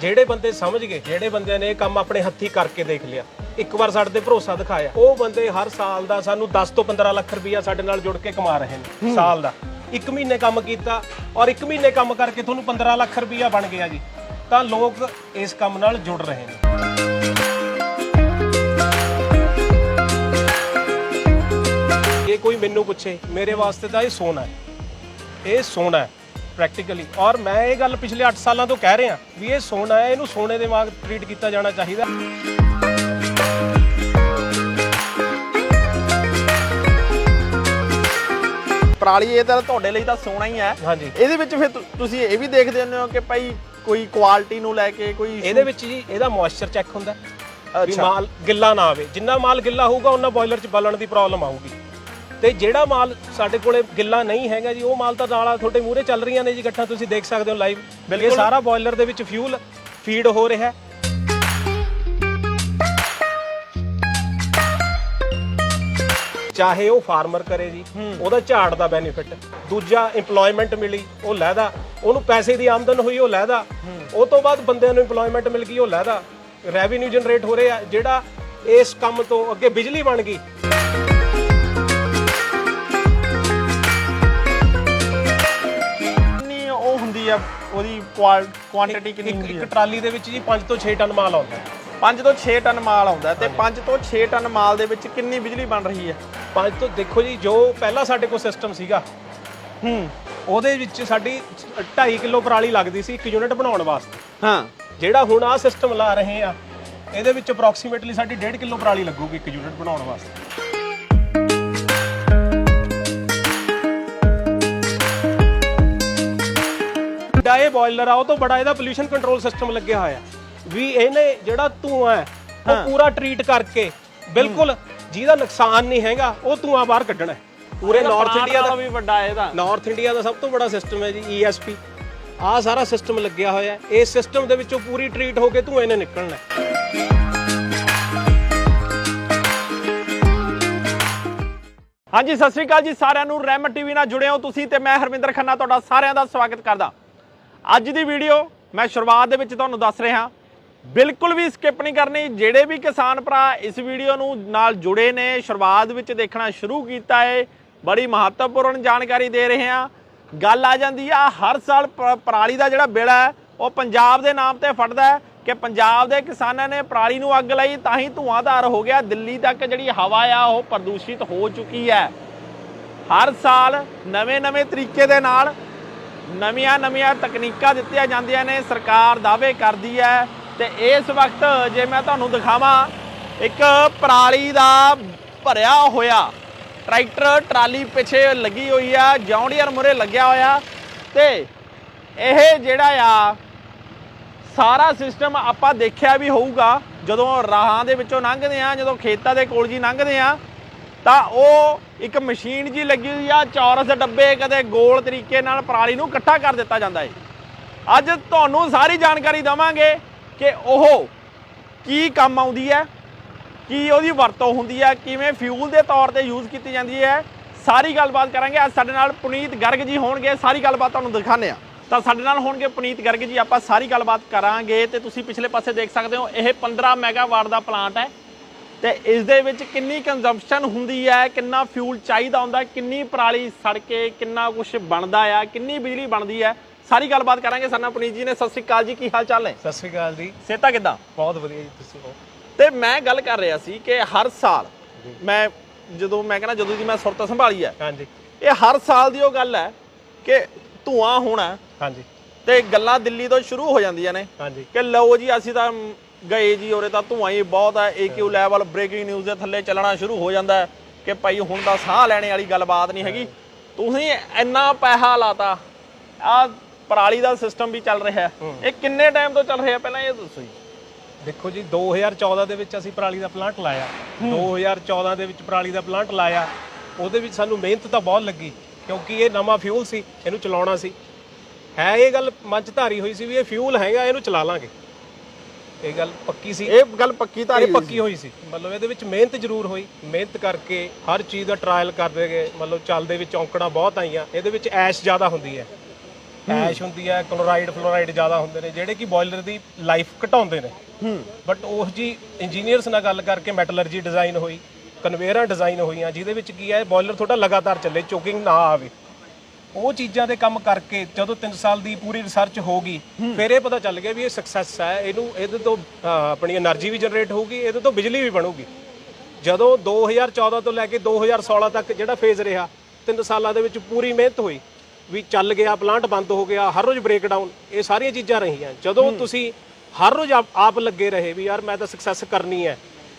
ਜਿਹੜੇ ਬੰਦੇ ਸਮਝ ਗਏ, ਜਿਹੜੇ ਬੰਦਿਆਂ ਨੇ ਇਹ ਕੰਮ ਆਪਣੇ ਹੱਥੀ ਕਰਕੇ ਦੇਖ ਲਿਆ, ਇੱਕ ਵਾਰ ਸਾਡੇ ਤੇ ਭਰੋਸਾ ਦਿਖਾਇਆ। ਉਹ ਬੰਦੇ ਹਰ ਸਾਲ ਦਾ ਸਾਨੂੰ 10 ਤੋਂ 15 ਲੱਖ ਰੁਪਈਆ ਸਾਡੇ ਨਾਲ ਜੁੜ ਕੇ ਕਮਾ ਰਹੇ ਨੇ, ਸਾਲ ਦਾ। ਇੱਕ ਮਹੀਨੇ ਕੰਮ ਕੀਤਾ ਔਰ ਇੱਕ ਮਹੀਨੇ ਕੰਮ ਕਰਕੇ ਤੁਹਾਨੂੰ 15 ਲੱਖ ਰੁਪਈਆ ਬਣ ਗਿਆ ਜੀ। ਤਾਂ ਲੋਕ ਇਸ ਕੰਮ ਨਾਲ ਜੁੜ ਰਹੇ ਨੇ। ਇਹ ਕੋਈ ਮੈਨੂੰ ਪੁੱਛੇ, ਮੇਰੇ ਵਾਸਤੇ ਤਾਂ ਇਹ ਸੋਨਾ ਹੈ। ਇਹ ਸੋਨਾ ਹੈ। ਪ੍ਰੈਕਟੀਕਲੀ ਔਰ ਮੈਂ ਇਹ ਗੱਲ ਪਿਛਲੇ 8 ਸਾਲਾਂ ਤੋਂ ਕਹਿ ਰਿਹਾ ਵੀ ਇਹ ਸੋਨਾ ਹੈ ਇਹਨੂੰ ਸੋਨੇ ਦੇ ਵਾਂਗ ਟ੍ਰੀਟ ਕੀਤਾ ਜਾਣਾ ਚਾਹੀਦਾ। ਪਰਾਲੀ ਇਹ ਤਾਂ ਤੁਹਾਡੇ ਲਈ ਤਾਂ ਸੋਨਾ ਹੀ ਹੈ। ਹਾਂਜੀ। ਇਹਦੇ ਵਿੱਚ ਫਿਰ ਤੁ- ਤੁਸੀਂ ਇਹ ਵੀ ਦੇਖਦੇ ਹੁੰਦੇ ਹੋ ਕਿ ਭਾਈ ਕੋਈ ਕੁਆਲਿਟੀ ਨੂੰ ਲੈ ਕੇ ਕੋਈ ਇਹਦੇ ਵਿੱਚ ਜੀ ਇਹਦਾ ਮੋਇਸਚਰ ਚੈੱਕ ਹੁੰਦਾ। ਹੈ। ਵੀ ਅੱਛਾ। ਮਾਲ ਗਿੱਲਾ ਨਾ ਆਵੇ। ਜਿੰਨਾ ਮਾਲ ਗਿੱਲਾ ਹੋਊਗਾ ਉਹਨਾਂ ਬੋਇਲਰ 'ਚ ਬਲਣ ਦੀ ਪ੍ਰੋਬਲਮ ਆਊਗੀ। ਤੇ ਜਿਹੜਾ ਮਾਲ ਸਾਡੇ ਕੋਲੇ ਗਿੱਲਾ ਨਹੀਂ ਹੈਗਾ ਜੀ ਉਹ ਮਾਲ ਤਾਂ ਨਾਲਾ ਤੁਹਾਡੇ ਮੂਹਰੇ ਚੱਲ ਰਹੀਆਂ ਨੇ ਜੀ ਇਕੱਠਾ ਤੁਸੀਂ ਦੇਖ ਸਕਦੇ ਹੋ ਲਾਈਵ ਇਹ ਸਾਰਾ ਬੋਇਲਰ ਦੇ ਵਿੱਚ ਫਿਊਲ ਫੀਡ ਹੋ ਰਿਹਾ ਹੈ। ਚਾਹੇ ਉਹ ਫਾਰਮਰ ਕਰੇ ਜੀ ਉਹਦਾ ਝਾੜ ਦਾ ਬੈਨੀਫਿਟ ਦੂਜਾ EMPLOYMENT ਮਿਲੀ ਉਹ ਲੈਦਾ। ਉਹਨੂੰ ਪੈਸੇ ਦੀ ਆਮਦਨ ਹੋਈ ਉਹ ਲੈਦਾ। ਉਹ ਤੋਂ ਬਾਅਦ ਬੰਦਿਆਂ ਨੂੰ EMPLOYMENT ਮਿਲ ਗਈ ਉਹ ਲੈਦਾ। ਰੈਵਨਿਊ ਜਨਰੇਟ ਹੋ ਰਿਹਾ ਜਿਹੜਾ ਇਸ ਕੰਮ ਤੋਂ ਅੱਗੇ ਬਿਜਲੀ ਬਣ ਗਈ। ਹੁੰਦੀ ਆ ਉਹਦੀ ਕੁਆਂਟੀਟੀ ਕਿੰਨੀ ਇੱਕ ਹੁੰਦੀ ਇੱਕ ਹੈ ਟਰਾਲੀ ਦੇ ਵਿੱਚ ਜੀ 5 ਤੋਂ 6 ਟਨ ਮਾਲ ਆਉਂਦਾ ਹੈ। 5 ਤੋਂ 6 ਟਨ ਮਾਲ ਆਉਂਦਾ ਤੇ 5 ਤੋਂ 6 ਟਨ ਮਾਲ ਦੇ ਵਿੱਚ ਕਿੰਨੀ ਬਿਜਲੀ ਬਣ ਰਹੀ ਹੈ? ਪੰਜ ਤੋਂ ਦੇਖੋ ਜੀ ਜੋ ਪਹਿਲਾਂ ਸਾਡੇ ਕੋਲ ਸਿਸਟਮ ਸੀਗਾ ਹੂੰ। ਉਹਦੇ ਵਿੱਚ ਸਾਡੀ 2.5 ਕਿਲੋ ਪਰਾਲੀ ਲੱਗਦੀ ਸੀ ਇੱਕ ਯੂਨਿਟ ਬਣਾਉਣ ਵਾਸਤੇ। ਹਾਂ। ਜਿਹੜਾ ਹੁਣ ਆ ਸਿਸਟਮ ਲਾ ਰਹੇ ਆ ਇਹਦੇ ਵਿੱਚ ਅਪਰੋਕਸੀਮੇਟਲੀ ਸਾਡੀ 1.5 ਕਿਲੋ ਪਰਾਲੀ ਲੱਗੂਗੀ ਇੱਕ ਯੂਨਿਟ ਬਣਾਉਣ ਵਾਸਤੇ। ਇਹ ਬੋਇਲਰ ਆ ਉਹ ਤੋਂ ਬੜਾ ਇਹਦਾ ਪੋਲੂਸ਼ਨ ਕੰਟਰੋਲ ਸਿਸਟਮ ਲੱਗਿਆ ਹੋਇਆ ਵੀ ਇਹਨੇ ਜਿਹੜਾ ਧੂਆਂ ਹੈ ਉਹ ਪੂਰਾ ਟਰੀਟ ਕਰਕੇ ਬਿਲਕੁਲ ਜਿਹਦਾ ਨੁਕਸਾਨ ਨਹੀਂ ਹੈਗਾ ਉਹ ਧੂਆਂ ਬਾਹਰ ਕੱਢਣਾ ਹੈ। ਪੂਰੇ ਨਾਰਥ ਇੰਡੀਆ ਦਾ ਵੀ ਵੱਡਾ ਇਹਦਾ। ਨਾਰਥ ਇੰਡੀਆ ਦਾ ਸਭ ਤੋਂ ਬੜਾ ਸਿਸਟਮ ਹੈ ਜੀ ESP ਆਹ ਸਾਰਾ ਸਿਸਟਮ ਲੱਗਿਆ ਹੋਇਆ ਹੈ। ਇਸ ਸਿਸਟਮ ਦੇ ਵਿੱਚੋਂ ਪੂਰੀ ਟਰੀਟ ਹੋ ਕੇ ਧੂਏ ਨੇ ਨਿਕਲਣਾ। ਹਾਂਜੀ ਸਤਿ ਸ੍ਰੀ ਅਕਾਲ ਜੀ ਸਾਰਿਆਂ ਨੂੰ। ਰਹਿਮਤ ਟੀਵੀ ਨਾਲ ਜੁੜੇ ਹੋ ਤੁਸੀਂ ਤੇ ਮੈਂ ਹਰਮਿੰਦਰ ਖੰਨਾ ਤੁਹਾਡਾ ਸਾਰਿਆਂ ਦਾ ਸਵਾਗਤ ਕਰਦਾ। ਅੱਜ ਦੀ ਵੀਡੀਓ ਮੈਂ ਸ਼ੁਰੂਆਤ ਦੇ ਵਿੱਚ ਤੁਹਾਨੂੰ ਦੱਸ ਰਿਹਾ। ਬਿਲਕੁਲ ਵੀ ਸਕਿਪ ਨਹੀਂ ਕਰਨੀ। ਜਿਹੜੇ ਵੀ ਕਿਸਾਨ ਭਰਾ ਇਸ ਵੀਡੀਓ ਨੂੰ ਨਾਲ ਜੁੜੇ ਨੇ, ਸ਼ੁਰੂਆਤ ਵਿੱਚ ਦੇਖਣਾ ਸ਼ੁਰੂ ਕੀਤਾ ਹੈ ਬੜੀ ਮਹੱਤਵਪੂਰਨ ਜਾਣਕਾਰੀ ਦੇ ਰਹੇ ਹਾਂ। ਗੱਲ ਆ ਜਾਂਦੀ ਆ, ਹਰ ਸਾਲ ਪ- ਪਰਾਲੀ ਦਾ ਜਿਹੜਾ ਬੇੜਾ ਹੈ, ਉਹ ਪੰਜਾਬ ਦੇ ਨਾਮ ਤੇ ਫਟਦਾ ਕਿ ਪੰਜਾਬ ਦੇ ਕਿਸਾਨਾਂ ਨੇ ਪਰਾਲੀ ਨੂੰ ਅੱਗ ਲਾਈ, ਤਾਂ ਹੀ ਧੂਆਂਧਾਰ ਹੋ ਗਿਆ। ਦਿੱਲੀ ਤੱਕ ਜਿਹੜੀ ਹਵਾ ਆ, ਉਹ ਪ੍ਰਦੂਸ਼ਿਤ ਹੋ ਚੁੱਕੀ ਹੈ। ਹਰ ਸਾਲ ਨਵੇਂ-ਨਵੇਂ ਤਰੀਕੇ ਦੇ ਨਾਲ ਨਵੀਆਂ-ਨਵੀਆਂ ਤਕਨੀਕਾਂ ਦਿੱਤੀਆਂ ਜਾਂਦੀਆਂ ਨੇ, ਸਰਕਾਰ ਦਾਅਵੇ ਕਰਦੀ ਹੈ ਤੇ ਇਸ ਵਕਤ ਜੇ ਮੈਂ ਤੁਹਾਨੂੰ ਦਿਖਾਵਾਂ, ਇੱਕ ਪਰਾਲੀ ਦਾ ਭਰਿਆ ਹੋਇਆ ਟਰੈਕਟਰ ਟਰਾਲੀ ਪਿੱਛੇ ਲੱਗੀ ਹੋਈ ਆ, ਜੌਂਡੀਅਰ ਮੁਰੇ ਲੱਗਿਆ ਹੋਇਆ ਤੇ ਇਹ ਜਿਹੜਾ ਆ, ਸਾਰਾ ਸਿਸਟਮ ਆਪਾਂ ਦੇਖਿਆ ਵੀ ਹੋਊਗਾ, ਜਦੋਂ ਰਾਹਾਂ ਦੇ ਵਿੱਚੋਂ ਲੰਘਦੇ ਆ ਜਦੋਂ ਖੇਤਾਂ ਦੇ ਕੋਲ ਜੀ ਲੰਘਦੇ ਆ ਤਾਂ ਉਹ ਇੱਕ ਮਸ਼ੀਨ ਜੀ ਲੱਗੀ ਹੋਈ ਆ, ਚੌਰਸ ਡੱਬੇ ਕਦੇ ਗੋਲ ਤਰੀਕੇ ਨਾਲ ਪਰਾਲੀ ਨੂੰ ਇਕੱਠਾ ਕਰ ਦਿੱਤਾ ਜਾਂਦਾ ਹੈ ਅੱਜ ਤੁਹਾਨੂੰ ਸਾਰੀ ਜਾਣਕਾਰੀ ਦਵਾਂਗੇ ਕਿ ਉਹ ਕੀ ਕੰਮ ਆਉਂਦੀ ਹੈ, ਕੀ ਉਹਦੀ ਵਰਤੋਂ ਹੁੰਦੀ ਹੈ, ਕਿਵੇਂ ਫਿਊਲ ਦੇ ਤੌਰ ਤੇ ਯੂਜ਼ ਕੀਤੀ ਜਾਂਦੀ ਹੈ। ਸਾਰੀ ਗੱਲਬਾਤ ਕਰਾਂਗੇ। ਅੱਜ ਸਾਡੇ ਨਾਲ ਪੁਨੀਤ ਗਰਗ ਜੀ ਹੋਣਗੇ। ਸਾਰੀ ਗੱਲਬਾਤ ਤੁਹਾਨੂੰ ਦਿਖਾਣੇ ਆ ਤਾਂ ਸਾਡੇ ਨਾਲ ਹੋਣਗੇ ਪੁਨੀਤ ਗਰਗ ਜੀ। ਆਪਾਂ ਸਾਰੀ ਗੱਲਬਾਤ ਕਰਾਂਗੇ ਤੇ ਤੁਸੀਂ ਪਿਛਲੇ ਪਾਸੇ ਦੇਖ ਸਕਦੇ ਹੋ, ਇਹ 15 ਮੈਗਾਵਾਟ ਦਾ ਪਲਾਂਟ ਹੈ। ਤੇ ਇਸ ਦੇ ਵਿੱਚ ਕਿੰਨੀ ਕੰਜ਼ੰਪਸ਼ਨ ਹੁੰਦੀ ਹੈ ਕਿੰਨਾ ਫਿਊਲ ਚਾਹੀਦਾ ਹੁੰਦਾ ਕਿੰਨੀ ਪਰਾਲੀ ਸੜ ਕੇ ਕਿੰਨਾ ਕੁਝ ਬਣਦਾ ਆ ਕਿੰਨੀ ਬਿਜਲੀ ਬਣਦੀ ਹੈ ਸਾਰੀ ਗੱਲਬਾਤ ਕਰਾਂਗੇ। ਸਾਡੇ ਨਾਲ ਪੁਨੀਤ ਜੀ ਨੇ। ਸਤਿ ਸ੍ਰੀ ਅਕਾਲ ਜੀ। ਕੀ ਹਾਲ ਚਾਲ ਹੈ ਸਤਿ ਸ਼੍ਰੀ ਅਕਾਲ ਜੀ। ਸੇਤਾ ਕਿਦਾਂ? ਬਹੁਤ ਵਧੀਆ ਜੀ ਤੁਸੀਂ ਹੋ ਤੇ ਮੈਂ ਗੱਲ ਕਰ ਰਿਹਾ ਸੀ ਕਿ ਹਰ ਸਾਲ ਮੈਂ ਜਦੋਂ ਮੈਂ ਕਹਿੰਦਾ ਜਦੋਂ ਦੀ ਮੈਂ ਸੁਰਤ ਸੰਭਾਲੀ ਹੈ ਹਾਂਜੀ। ਇਹ ਹਰ ਸਾਲ ਦੀ ਉਹ ਗੱਲ ਹੈ ਕਿ ਧੂਆਂ ਹੋਣਾ ਹਾਂਜੀ। ਤੇ ਗੱਲਾਂ ਦਿੱਲੀ ਤੋਂ ਸ਼ੁਰੂ ਹੋ ਜਾਂਦੀਆਂ ਨੇ ਹਾਂਜੀ। ਕਿ ਲਓ ਜੀ ਅਸੀਂ ਤਾਂ ਗਏ ਜੀ ਉਰੇ ਤਾਂ ਧੂਆਂ ਹੀ ਬਹੁਤ ਹੈ। ਏਕਿਊ ਲੈਵਲ ਬ੍ਰੇਕਿੰਗ ਨਿਊਜ਼ ਦੇ ਥੱਲੇ ਚੱਲਣਾ ਸ਼ੁਰੂ ਹੋ ਜਾਂਦਾ ਹੈ ਕਿ ਭਾਈ ਹੁਣ ਤਾਂ ਸਾਹ ਲੈਣੇ ਵਾਲੀ ਗੱਲਬਾਤ ਨਹੀਂ ਹੈਗੀ। ਤੁਸੀਂ ਇੰਨਾ ਪੈਸਾ ਲਾਤਾ ਆ ਪਰਾਲੀ ਦਾ ਸਿਸਟਮ ਵੀ ਚੱਲ ਰਿਹਾ ਇਹ ਕਿੰਨੇ ਟਾਈਮ ਤੋਂ ਚੱਲ ਰਿਹਾ ਪਹਿਲਾਂ ਇਹ ਦੱਸੋ ਜੀ। ਦੇਖੋ ਜੀ 2014 ਦੇ ਵਿੱਚ ਅਸੀਂ ਪਰਾਲੀ ਦਾ ਪਲਾਂਟ ਲਾਇਆ। 2014 ਦੇ ਵਿੱਚ ਪਰਾਲੀ ਦਾ ਪਲਾਂਟ ਲਾਇਆ। ਉਹਦੇ ਵਿੱਚ ਸਾਨੂੰ ਮਿਹਨਤ ਤਾਂ ਬਹੁਤ ਲੱਗੀ ਕਿਉਂਕਿ ਇਹ ਨਵਾਂ ਫਿਊਲ ਸੀ ਇਹਨੂੰ ਚਲਾਉਣਾ ਸੀ। ਹੈ ਇਹ ਗੱਲ ਮਨ 'ਚ ਧਾਰੀ ਹੋਈ ਸੀ ਵੀ ਇਹ ਫਿਊਲ ਹੈਗਾ ਇਹਨੂੰ ਚਲਾ ਲਾਂਗੇ। ਇਹ ਗੱਲ ਪੱਕੀ ਸੀ। ਇਹ ਗੱਲ ਪੱਕੀ ਤਾਂ ਇਹ ਪੱਕੀ ਹੋਈ ਸੀ। ਮਤਲਬ ਇਹਦੇ ਵਿੱਚ ਮਿਹਨਤ ਜ਼ਰੂਰ ਹੋਈ। ਮਿਹਨਤ ਕਰਕੇ ਹਰ ਚੀਜ਼ ਦਾ ਟਰਾਇਲ ਕਰਦੇ ਗਏ। ਮਤਲਬ ਚੱਲਦੇ ਵਿੱਚ ਔਂਕੜਾਂ ਬਹੁਤ ਆਈਆਂ। ਇਹਦੇ ਵਿੱਚ ਐਸ਼ ਜ਼ਿਆਦਾ ਹੁੰਦੀ ਹੈ। ਐਸ਼ ਹੁੰਦੀ ਹੈ ਕਲੋਰਾਈਡ ਫਲੋਰਾਈਡ ਜ਼ਿਆਦਾ ਹੁੰਦੇ ਨੇ ਜਿਹੜੇ ਕਿ ਬੋਇਲਰ ਦੀ ਲਾਈਫ ਘਟਾਉਂਦੇ ਨੇ। ਹੂੰ। ਬਟ ਉਹ ਜੀ ਇੰਜੀਨੀਅਰਸ ਨਾਲ ਗੱਲ ਕਰਕੇ ਮੈਟਲਰਜੀ ਡਿਜ਼ਾਈਨ ਹੋਈ ਕਨਵੇਅਰਾਂ ਡਿਜ਼ਾਈਨ ਹੋਈਆਂ ਜਿਹਦੇ ਵਿੱਚ ਕੀ ਹੈ ਬੋਇਲਰ ਤੁਹਾਡਾ ਲਗਾਤਾਰ ਚੱਲੇ ਚੋਕਿੰਗ ਨਾ ਆਵੇ। ਉਹ ਚੀਜ਼ਾਂ ਦੇ ਕੰਮ ਕਰਕੇ ਜਦੋਂ 3 ਸਾਲ ਦੀ ਪੂਰੀ ਰਿਸਰਚ ਹੋ ਗਈ ਫਿਰ ਇਹ ਪਤਾ ਚੱਲ ਗਿਆ ਵੀ ਇਹ ਸਕਸੈਸ ਹੈ। ਇਹਨੂੰ ਇਹਦੇ ਤੋਂ ਆਪਣੀ એનર્ਜੀ ਵੀ ਜਨਰੇਟ ਹੋਊਗੀ ਇਹਦੇ ਤੋਂ ਬਿਜਲੀ ਵੀ ਬਣੂਗੀ। ਜਦੋਂ 2014 ਤੋਂ ਲੈ ਕੇ 2016 ਤੱਕ ਜਿਹੜਾ ਫੇਜ਼ ਰਿਹਾ 3 ਸਾਲਾਂ ਦੇ ਵਿੱਚ ਪੂਰੀ ਮਿਹਨਤ ਹੋਈ ਵੀ ਚੱਲ ਗਿਆ ਪਲਾਂਟ ਬੰਦ ਹੋ ਗਿਆ ਹਰ ਰੋਜ਼ ਬ੍ਰੇਕਡਾਊਨ ਇਹ ਸਾਰੀਆਂ ਚੀਜ਼ਾਂ ਰਹੀਆਂ। ਜਦੋਂ ਤੁਸੀਂ ਹਰ ਰੋਜ਼ ਆਪ- ਆਪ ਲੱਗੇ ਰਹੇ ਵੀ ਯਾਰ ਮੈਂ ਤਾਂ ਸਕਸੈਸ ਕਰਨੀ ਹੈ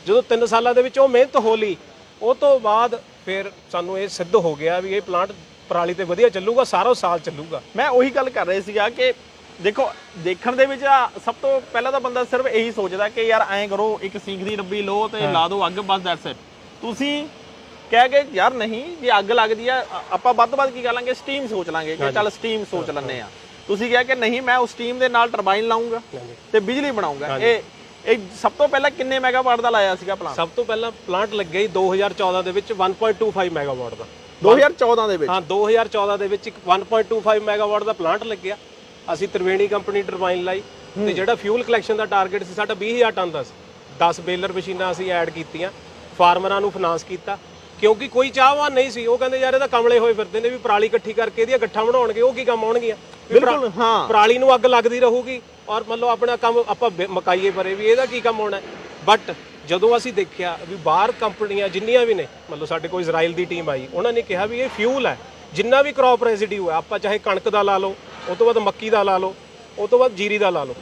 ਜਦੋਂ 3 ਸਾਲਾਂ ਦੇ ਵਿੱਚ ਉਹ ਮਿਹਨਤ ਹੋ ਲਈ ਉਹ ਤੋਂ ਬਾਅਦ ਫਿਰ ਸਾਨੂੰ ਇਹ ਸਿੱਧ ਹੋ ਗਿਆ ਵੀ ਇਹ ਪਲਾਂਟ ਪਰਾਲੀ ਤੇ ਵਧੀਆ ਚੱਲੂਗਾ ਸਾਰਾ ਸਾਲ ਚੱਲੂਗਾ। ਮੈਂ ਉਹੀ ਗੱਲ ਕਰ ਰਿਹਾ ਸੀਗਾ ਕਿ ਦੇਖੋ ਦੇਖਣ ਦੇ ਵਿੱਚ ਸਭ ਤੋਂ ਪਹਿਲਾਂ ਤਾਂ ਬੰਦਾ ਸਿਰਫ ਇਹੀ ਸੋਚਦਾ ਕਿ ਯਾਰ ਐਂ ਕਰੋ ਇੱਕ ਸੀਖ ਦੀ ਡੱਬੀ ਲਓ ਤੇ ਲਾ ਦਿਓ ਅੱਗ ਬਸ ਦੈਟਸ ਇਟ ਤੁਸੀਂ ਕਹਿ ਗਏ ਯਾਰ ਨਹੀਂ ਜੇ ਅੱਗ ਲੱਗਦੀ ਆ ਆਪਾਂ ਵੱਧ ਵੱਧ ਕੀ ਕਰ ਲਾਂਗੇ ਸਟੀਮ ਸੋਚ ਲਾਂਗੇ ਕਿ ਚੱਲ ਸਟੀਮ ਸੋਚ ਲੈਂਦੇ ਆ। ਤੁਸੀਂ ਕਿਹਾ ਕਿ ਨਹੀਂ ਮੈਂ ਉਸ ਸਟੀਮ ਦੇ ਨਾਲ ਟਰਬਾਈਨ ਲਾਉਂਗਾ ਤੇ ਬਿਜਲੀ ਬਣਾਉਂਗਾ ਇਹ ਇਹ ਸਭ ਤੋਂ ਪਹਿਲਾਂ ਕਿੰਨੇ ਮੈਗਾਵਾਟ ਦਾ ਲਾਇਆ ਸੀਗਾ ਪਲਾਂਟ ਸਭ ਤੋਂ ਪਹਿਲਾਂ ਪਲਾਂਟ ਲੱਗਿਆ ਜੀ 2014 ਦੇ ਵਿੱਚ 1.25 ਮੈਗਾਵਾਟ ਦਾ। 2014 ਦੇ ਵਿੱਚ। ਹਾਂ 2014 ਦੇ ਵਿੱਚ ਇੱਕ 1.25 ਮੈਗਾਵਾਟ ਦਾ ਪਲਾਂਟ ਲੱਗਿਆ। ਅਸੀਂ ਤ੍ਰਿਵੇਣੀ ਕੰਪਨੀ ਟਰਬਾਈਨ ਲਾਈ ਤੇ ਜਿਹੜਾ ਫਿਊਲ ਕਲੈਕਸ਼ਨ ਦਾ ਟਾਰਗੇਟ ਸੀ ਸਾਡਾ 20000 ਟਨ ਦਾ ਸੀ। 10 ਬੇਲਰ ਮਸ਼ੀਨਾਂ ਅਸੀਂ ਐਡ ਕੀਤੀਆਂ ਫਾਰਮਰਾਂ ਨੂੰ ਫਾਈਨਾਂਸ ਕੀਤਾ। ਕਿਉਂਕਿ ਕੋਈ ਚਾਹਵਾਨ ਨਹੀਂ ਸੀ ਉਹ ਕਹਿੰਦੇ ਯਾਰ ਇਹ ਤਾਂ ਕਮਲੇ ਹੋਏ ਫਿਰਦੇ ਨੇ ਵੀ ਪਰਾਲੀ ਇਕੱਠੀ ਕਰਕੇ ਇਹਦੀਆਂ ਗੱਠਾਂ ਬਣਾਉਣਗੇ ਉਹ ਕੀ ਕੰਮ ਆਉਣਗੀਆਂ? ਬਿਲਕੁਲ ਹਾਂ। ਪਰਾਲੀ ਨੂੰ ਅੱਗ ਲੱਗਦੀ ਰਹੂਗੀ। ਔਰ ਮੰਨ ਲਓ ਆਪਣਾ ਕੰਮ ਆਪਾਂ ਮਕਾਈਏ ਪਰੇ ਵੀ ਇਹਦਾ ਕੀ ਕੰਮ ਹੋਣਾ ਬਟ ਜਦੋਂ ਅਸੀਂ ਦੇਖਿਆ ਵੀ ਬਾਹਰ ਕੰਪਨੀਆਂ ਜਿੰਨੀਆਂ ਵੀ ਨੇ ਮੰਨ ਲਓ ਸਾਡੇ ਕੋਲ ਇਜ਼ਰਾਈਲ ਦੀ ਟੀਮ ਆਈ ਉਹਨਾਂ ਨੇ ਕਿਹਾ ਵੀ ਇਹ ਫਿਊਲ ਹੈ। ਜਿੰਨਾ ਵੀ ਕ੍ਰੌਪ ਰੈਜ਼ੀਡਿਊ ਹੈ ਆਪਾਂ ਚਾਹੇ ਕਣਕ ਦਾ ਲਾ ਲਓ ਉਹ ਤੋਂ ਬਾਅਦ ਮੱਕੀ ਦਾ ਲਾ ਲਓ ਉਹ ਤੋਂ ਬਾਅਦ ਜੀਰੀ ਦਾ ਲਾ ਲਓ।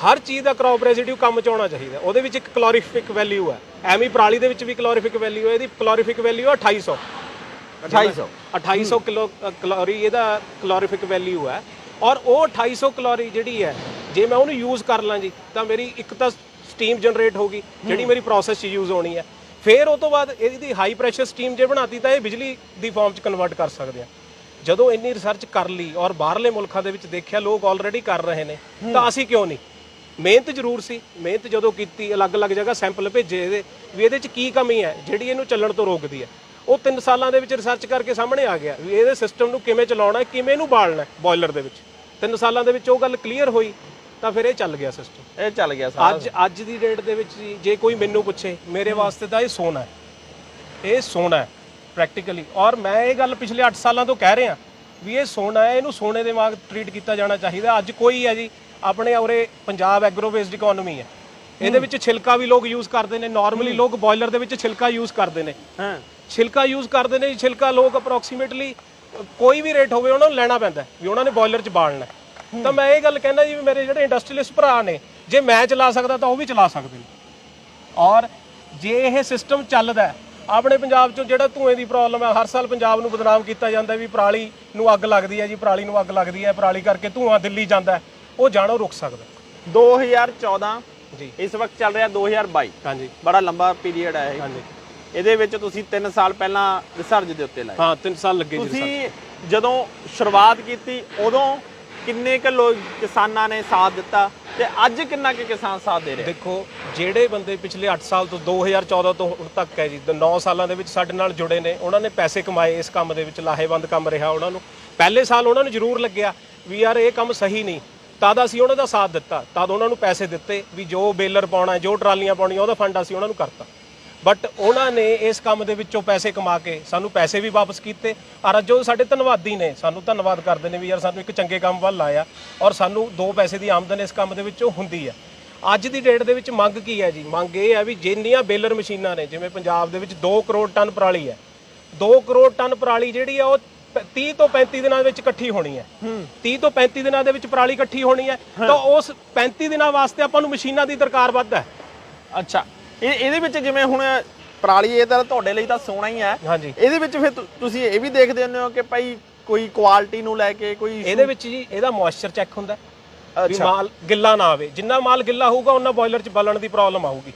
ਹਰ ਚੀਜ਼ ਦਾ ਕ੍ਰੌਪ ਰੈਜ਼ੀਡਿਊ ਕੰਮ ਚ ਆਉਣਾ ਚਾਹੀਦਾ ਉਹਦੇ ਵਿੱਚ ਇੱਕ ਕਲੋਰੀਫਿਕ ਵੈਲਿਊ ਹੈ। ਐਵੇਂ ਹੀ ਪਰਾਲੀ ਦੇ ਵਿੱਚ ਵੀ ਕਲੋਰੀਫਿਕ ਵੈਲਿਊ ਹੈ ਇਹਦੀ ਕਲੋਰੀਫਿਕ ਵੈਲਿਊ ਹੈ 2800 2800 2800 ਕਿਲੋ ਕਲੋਰੀ ਇਹਦਾ ਕਲੋਰੀਫਿਕ ਵੈਲਿਊ ਹੈ। ਔਰ ਉਹ 2800 ਕਲੋਰੀ ਜਿਹੜੀ ਹੈ ਜੇ ਮੈਂ ਉਹਨੂੰ ਯੂਜ਼ ਕਰ ਲਾਂ ਜੀ ਤਾਂ ਮੇਰੀ ਇੱਕ ਤਾਂ ਸਟੀਮ ਜਨਰੇਟ ਹੋਗੀ ਜਿਹੜੀ ਮੇਰੀ ਪ੍ਰੋਸੈਸ 'ਚ ਯੂਜ਼ ਹੋਣੀ ਹੈ। ਫਿਰ ਉਹ ਤੋਂ ਬਾਅਦ ਇਹਦੀ ਹਾਈ ਪ੍ਰੈਸ਼ਰ ਸਟੀਮ ਜੇ ਬਣਾਤੀ ਤਾਂ ਇਹ ਬਿਜਲੀ ਦੀ ਫਾਰਮ 'ਚ ਕਨਵਰਟ ਕਰ ਸਕਦੇ ਆ। ਜਦੋਂ ਇੰਨੀ ਰਿਸਰਚ ਕਰ ਲਈ ਔਰ ਬਾਹਰਲੇ ਮੁਲਕਾਂ ਦੇ ਵਿੱਚ ਦੇਖਿਆ ਲੋਕ ਆਲਰੇਡੀ ਕਰ ਰਹੇ ਨੇ, ਤਾਂ ਅਸੀਂ ਕਿਉਂ ਨਹੀਂ? ਮਿਹਨਤ ਜ਼ਰੂਰ ਸੀ, ਮਿਹਨਤ ਜਦੋਂ ਕੀਤੀ, ਅਲੱਗ-ਅਲੱਗ ਜਗ੍ਹਾ ਸੈਂਪਲ ਭੇਜੇ ਇਹਦੇ, ਵੀ ਇਹਦੇ 'ਚ ਕੀ ਕਮੀ ਹੈ, ਜਿਹੜੀ ਇਹਨੂੰ ਚੱਲਣ ਤੋਂ ਰੋਕਦੀ ਹੈ। ਉਹ 3 ਸਾਲਾਂ ਦੇ ਵਿੱਚ ਰਿਸਰਚ ਕਰਕੇ ਸਾਹਮਣੇ ਆ ਗਿਆ ਵੀ ਇਹਦੇ ਸਿਸਟਮ ਨੂੰ ਕਿਵੇਂ ਚਲਾਉਣਾ ਹੈ ਕਿਵੇਂ ਇਹਨੂੰ ਬਾਲਣਾ ਹੈ ਬੋਇਲਰ ਦੇ ਵਿੱਚ। 3 ਸਾਲਾਂ ਦੇ ਵਿੱਚ ਉਹ ਗੱਲ ਕਲੀਅਰ ਹੋਈ ਤਾਂ ਫਿਰ ਇਹ ਚੱਲ ਗਿਆ ਸਿਸਟਮ ਇਹ ਚੱਲ ਗਿਆ ਸਾਰਾ ਅੱਜ ਅੱਜ ਦੀ ਡੇਟ ਦੇ ਵਿੱਚ ਜੀ, ਜੇ ਕੋਈ ਮੈਨੂੰ ਪੁੱਛੇ ਮੇਰੇ ਵਾਸਤੇ ਤਾਂ ਇਹ ਸੋਨਾ ਹੈ। ਇਹ ਸੋਨਾ ਹੈ ਪ੍ਰੈਕਟੀਕਲੀ ਔਰ ਮੈਂ ਇਹ ਗੱਲ ਪਿਛਲੇ 8 ਸਾਲਾਂ ਤੋਂ ਕਹਿ ਰਿਹਾ ਵੀ ਇਹ ਸੋਨਾ ਹੈ ਇਹਨੂੰ ਸੋਨੇ ਦੇ ਵਾਂਗ ਟ੍ਰੀਟ ਕੀਤਾ ਜਾਣਾ ਚਾਹੀਦਾ। ਅੱਜ ਕੋਈ ਹੈ ਜੀ ਆਪਣੇ ਉਰੇ ਪੰਜਾਬ ਐਗਰੋ ਬੇਸਡ ਇਕਨੋਮੀ ਹੈ। ਇਹਦੇ ਵਿੱਚ ਛਿਲਕਾ ਵੀ ਲੋਕ ਯੂਜ਼ ਕਰਦੇ ਨੇ। ਨਾਰਮਲੀ ਲੋਕ ਬੋਇਲਰ ਦੇ ਵਿੱਚ ਛਿਲਕਾ ਯੂਜ਼ ਕਰਦੇ ਨੇ। ਹਾਂ। ਛਿਲਕਾ ਯੂਜ਼ ਕਰਦੇ ਨੇ ਜੀ, ਛਿਲਕਾ ਲੋਕ ਅਪਰੋਕਸੀਮੇਟਲੀ ਕੋਈ ਵੀ ਰੇਟ ਹੋਵੇ ਉਹਨਾਂ ਨੂੰ ਲੈਣਾ ਪੈਂਦਾ ਹੈ, ਵੀ ਉਹਨਾਂ ਨੇ ਬੋਇਲਰ 'ਚ ਬਾਲਣਾ ਹੈ। ਤਾਂ ਮੈਂ ਇਹ ਗੱਲ ਕਹਿੰਦਾ ਜੀ ਵੀ ਮੇਰੇ ਜਿਹੜੇ ਇੰਡਸਟਰੀਅਲਿਸਟ ਭਰਾ ਨੇ ਜੇ ਮੈਂ ਚਲਾ ਸਕਦਾ ਤਾਂ ਉਹ ਵੀ ਚਲਾ ਸਕਦੇ ਨੇ। ਔਰ ਜੇ ਇਹ ਸਿਸਟਮ ਚੱਲਦਾ ਆਪਣੇ ਪੰਜਾਬ 'ਚੋਂ ਜਿਹੜਾ ਧੂਏ ਦੀ ਪ੍ਰੋਬਲਮ ਹੈ ਹਰ ਸਾਲ ਪੰਜਾਬ ਨੂੰ ਬਦਨਾਮ ਕੀਤਾ ਜਾਂਦਾ ਵੀ ਪਰਾਲੀ ਨੂੰ ਅੱਗ ਲੱਗਦੀ ਹੈ ਜੀ ਪਰਾਲੀ ਨੂੰ ਅੱਗ ਲੱਗਦੀ ਹੈ ਪਰਾਲੀ ਕਰਕੇ ਧੂਆਂ ਦਿੱਲੀ ਜਾਂਦਾ ਉਹ ਜਾਣੋ ਰੁਕ ਸਕਦਾ 2014 ਜੀ। ਇਸ ਵਕਤ ਚੱਲ ਰਿਹਾ 2022 ਹਾਂਜੀ। ਬੜਾ ਲੰਬਾ ਪੀਰੀਅਡ ਹੈ ਇਹ। ਹਾਂਜੀ। ਇਹਦੇ ਵਿੱਚ ਤੁਸੀਂ 3 ਸਾਲ ਪਹਿਲਾਂ ਰਿਸਰਚ ਦੇ ਉੱਤੇ ਲਾਏ। ਹਾਂ 3 ਸਾਲ ਲੱਗੇ ਜੀ। ਤੁਸੀਂ ਜਦੋਂ ਸ਼ੁਰੂਆਤ ਕੀਤੀ ਉਦੋਂ ਕਿੰਨੇ ਕੁ ਲੋਕ ਕਿਸਾਨਾਂ ਨੇ ਸਾਥ ਦਿੱਤਾ ਤੇ ਅੱਜ ਕਿੰਨਾ ਕੁ ਕਿਸਾਨ ਸਾਥ ਦੇ ਰਹੇ? ਦੇਖੋ, ਜਿਹੜੇ ਬੰਦੇ ਪਿਛਲੇ 8 ਸਾਲ ਤੋਂ 2014 ਤੋਂ ਹੁਣ ਤੱਕ ਹੈ ਜੀ 9 ਸਾਲਾਂ ਦੇ ਵਿੱਚ ਸਾਡੇ ਨਾਲ ਜੁੜੇ ਨੇ, ਉਹਨਾਂ ਨੇ ਪੈਸੇ ਕਮਾਏ ਇਸ ਕੰਮ ਦੇ ਵਿੱਚ, ਲਾਹੇਵੰਦ ਕੰਮ ਰਿਹਾ ਉਹਨਾਂ ਨੂੰ। ਪਹਿਲੇ ਸਾਲ ਉਹਨਾਂ ਨੂੰ ਜ਼ਰੂਰ ਲੱਗਿਆ ਵੀ ਯਾਰ ਇਹ ਕੰਮ ਸਹੀ ਨਹੀਂ, ਤਦ ਅਸੀਂ ਉਹਨਾਂ ਦਾ ਸਾਥ ਦਿੱਤਾ, ਤਦ ਉਹਨਾਂ ਨੂੰ ਪੈਸੇ ਦਿੱਤੇ ਵੀ ਜੋ ਬੇਲਰ ਪਾਉਣਾ, ਜੋ ਟਰਾਲੀਆਂ ਪਾਉਣੀਆਂ, ਉਹਦਾ ਫੰਡ ਅਸੀਂ ਉਹਨਾਂ ਨੂੰ ਕਰਤਾ। ਬਟ ਉਹਨਾਂ ਨੇ ਇਸ ਕੰਮ ਦੇ ਵਿੱਚੋਂ ਪੈਸੇ ਕਮਾ ਕੇ ਸਾਨੂੰ ਪੈਸੇ ਵੀ ਵਾਪਸ ਕੀਤੇ। ਔਰ ਅੱਜ ਉਹ ਸਾਡੇ ਧੰਨਵਾਦੀ ਨੇ ਸਾਨੂੰ ਧੰਨਵਾਦ ਕਰਦੇ ਨੇ ਵੀ ਯਾਰ ਸਾਨੂੰ ਇੱਕ ਚੰਗੇ ਕੰਮ ਵੱਲ ਲਾਇਆ। ਔਰ ਸਾਨੂੰ ਦੋ ਪੈਸੇ ਦੀ ਆਮਦਨ ਇਸ ਕੰਮ ਦੇ ਵਿੱਚੋਂ ਹੁੰਦੀ ਹੈ ਅੱਜ ਦੀ ਡੇਟ ਦੇ ਵਿੱਚ ਮੰਗ ਕੀ ਹੈ ਜੀ? ਮੰਗ ਇਹ ਹੈ ਵੀ ਜਿੰਨੀਆਂ ਬੇਲਰ ਮਸ਼ੀਨਾਂ ਨੇ ਜਿਵੇਂ ਪੰਜਾਬ ਦੇ ਵਿੱਚ 2 ਕਰੋੜ ਟਨ ਪਰਾਲੀ ਹੈ। 2 ਕਰੋੜ ਟਨ ਪਰਾਲੀ ਜਿਹੜੀ ਆ ਉਹ ਪ- 30 ਤੋਂ 35 ਦਿਨਾਂ ਦੇ ਵਿੱਚ ਇਕੱਠੀ ਹੋਣੀ ਹੈ। 30 ਤੋਂ 35 ਦਿਨਾਂ ਦੇ ਵਿੱਚ ਪਰਾਲੀ ਇਕੱਠੀ ਹੋਣੀ ਹੈ। ਤਾਂ ਉਸ 35 ਦਿਨਾਂ ਵਾਸਤੇ ਆਪਾਂ ਨੂੰ ਮਸ਼ੀਨਾਂ ਦੀ ਦਰਕਾਰ ਵੱਧ ਹੈ। ਅੱਛਾ। ਇਹ ਇਹਦੇ ਵਿੱਚ ਜਿਵੇਂ ਹੁਣ ਪਰਾਲੀ ਇਹ ਤਾਂ ਤੁਹਾਡੇ ਲਈ ਤਾਂ ਸੋਨਾ ਹੀ ਹੈ। ਹਾਂਜੀ। ਇਹਦੇ ਵਿੱਚ ਫਿਰ ਤੁ- ਤੁਸੀਂ ਇਹ ਵੀ ਦੇਖਦੇ ਹੁੰਦੇ ਹੋ ਕਿ ਭਾਈ ਕੋਈ ਕੁਆਲਿਟੀ ਨੂੰ ਲੈ ਕੇ ਕੋਈ ਇਹਦੇ ਵਿੱਚ ਜੀ ਇਹਦਾ ਮੋਇਸਚਰ ਚੈੱਕ ਹੁੰਦਾ ਹੈ ਵੀ ਅੱਛਾ। ਮਾਲ ਗਿੱਲਾ ਨਾ ਆਵੇ। ਜਿੰਨਾ ਮਾਲ ਗਿੱਲਾ ਹੋਊਗਾ ਉਹਨਾਂ ਬੋਇਲਰ 'ਚ ਬਲਣ ਦੀ ਪ੍ਰੋਬਲਮ ਆਊਗੀ।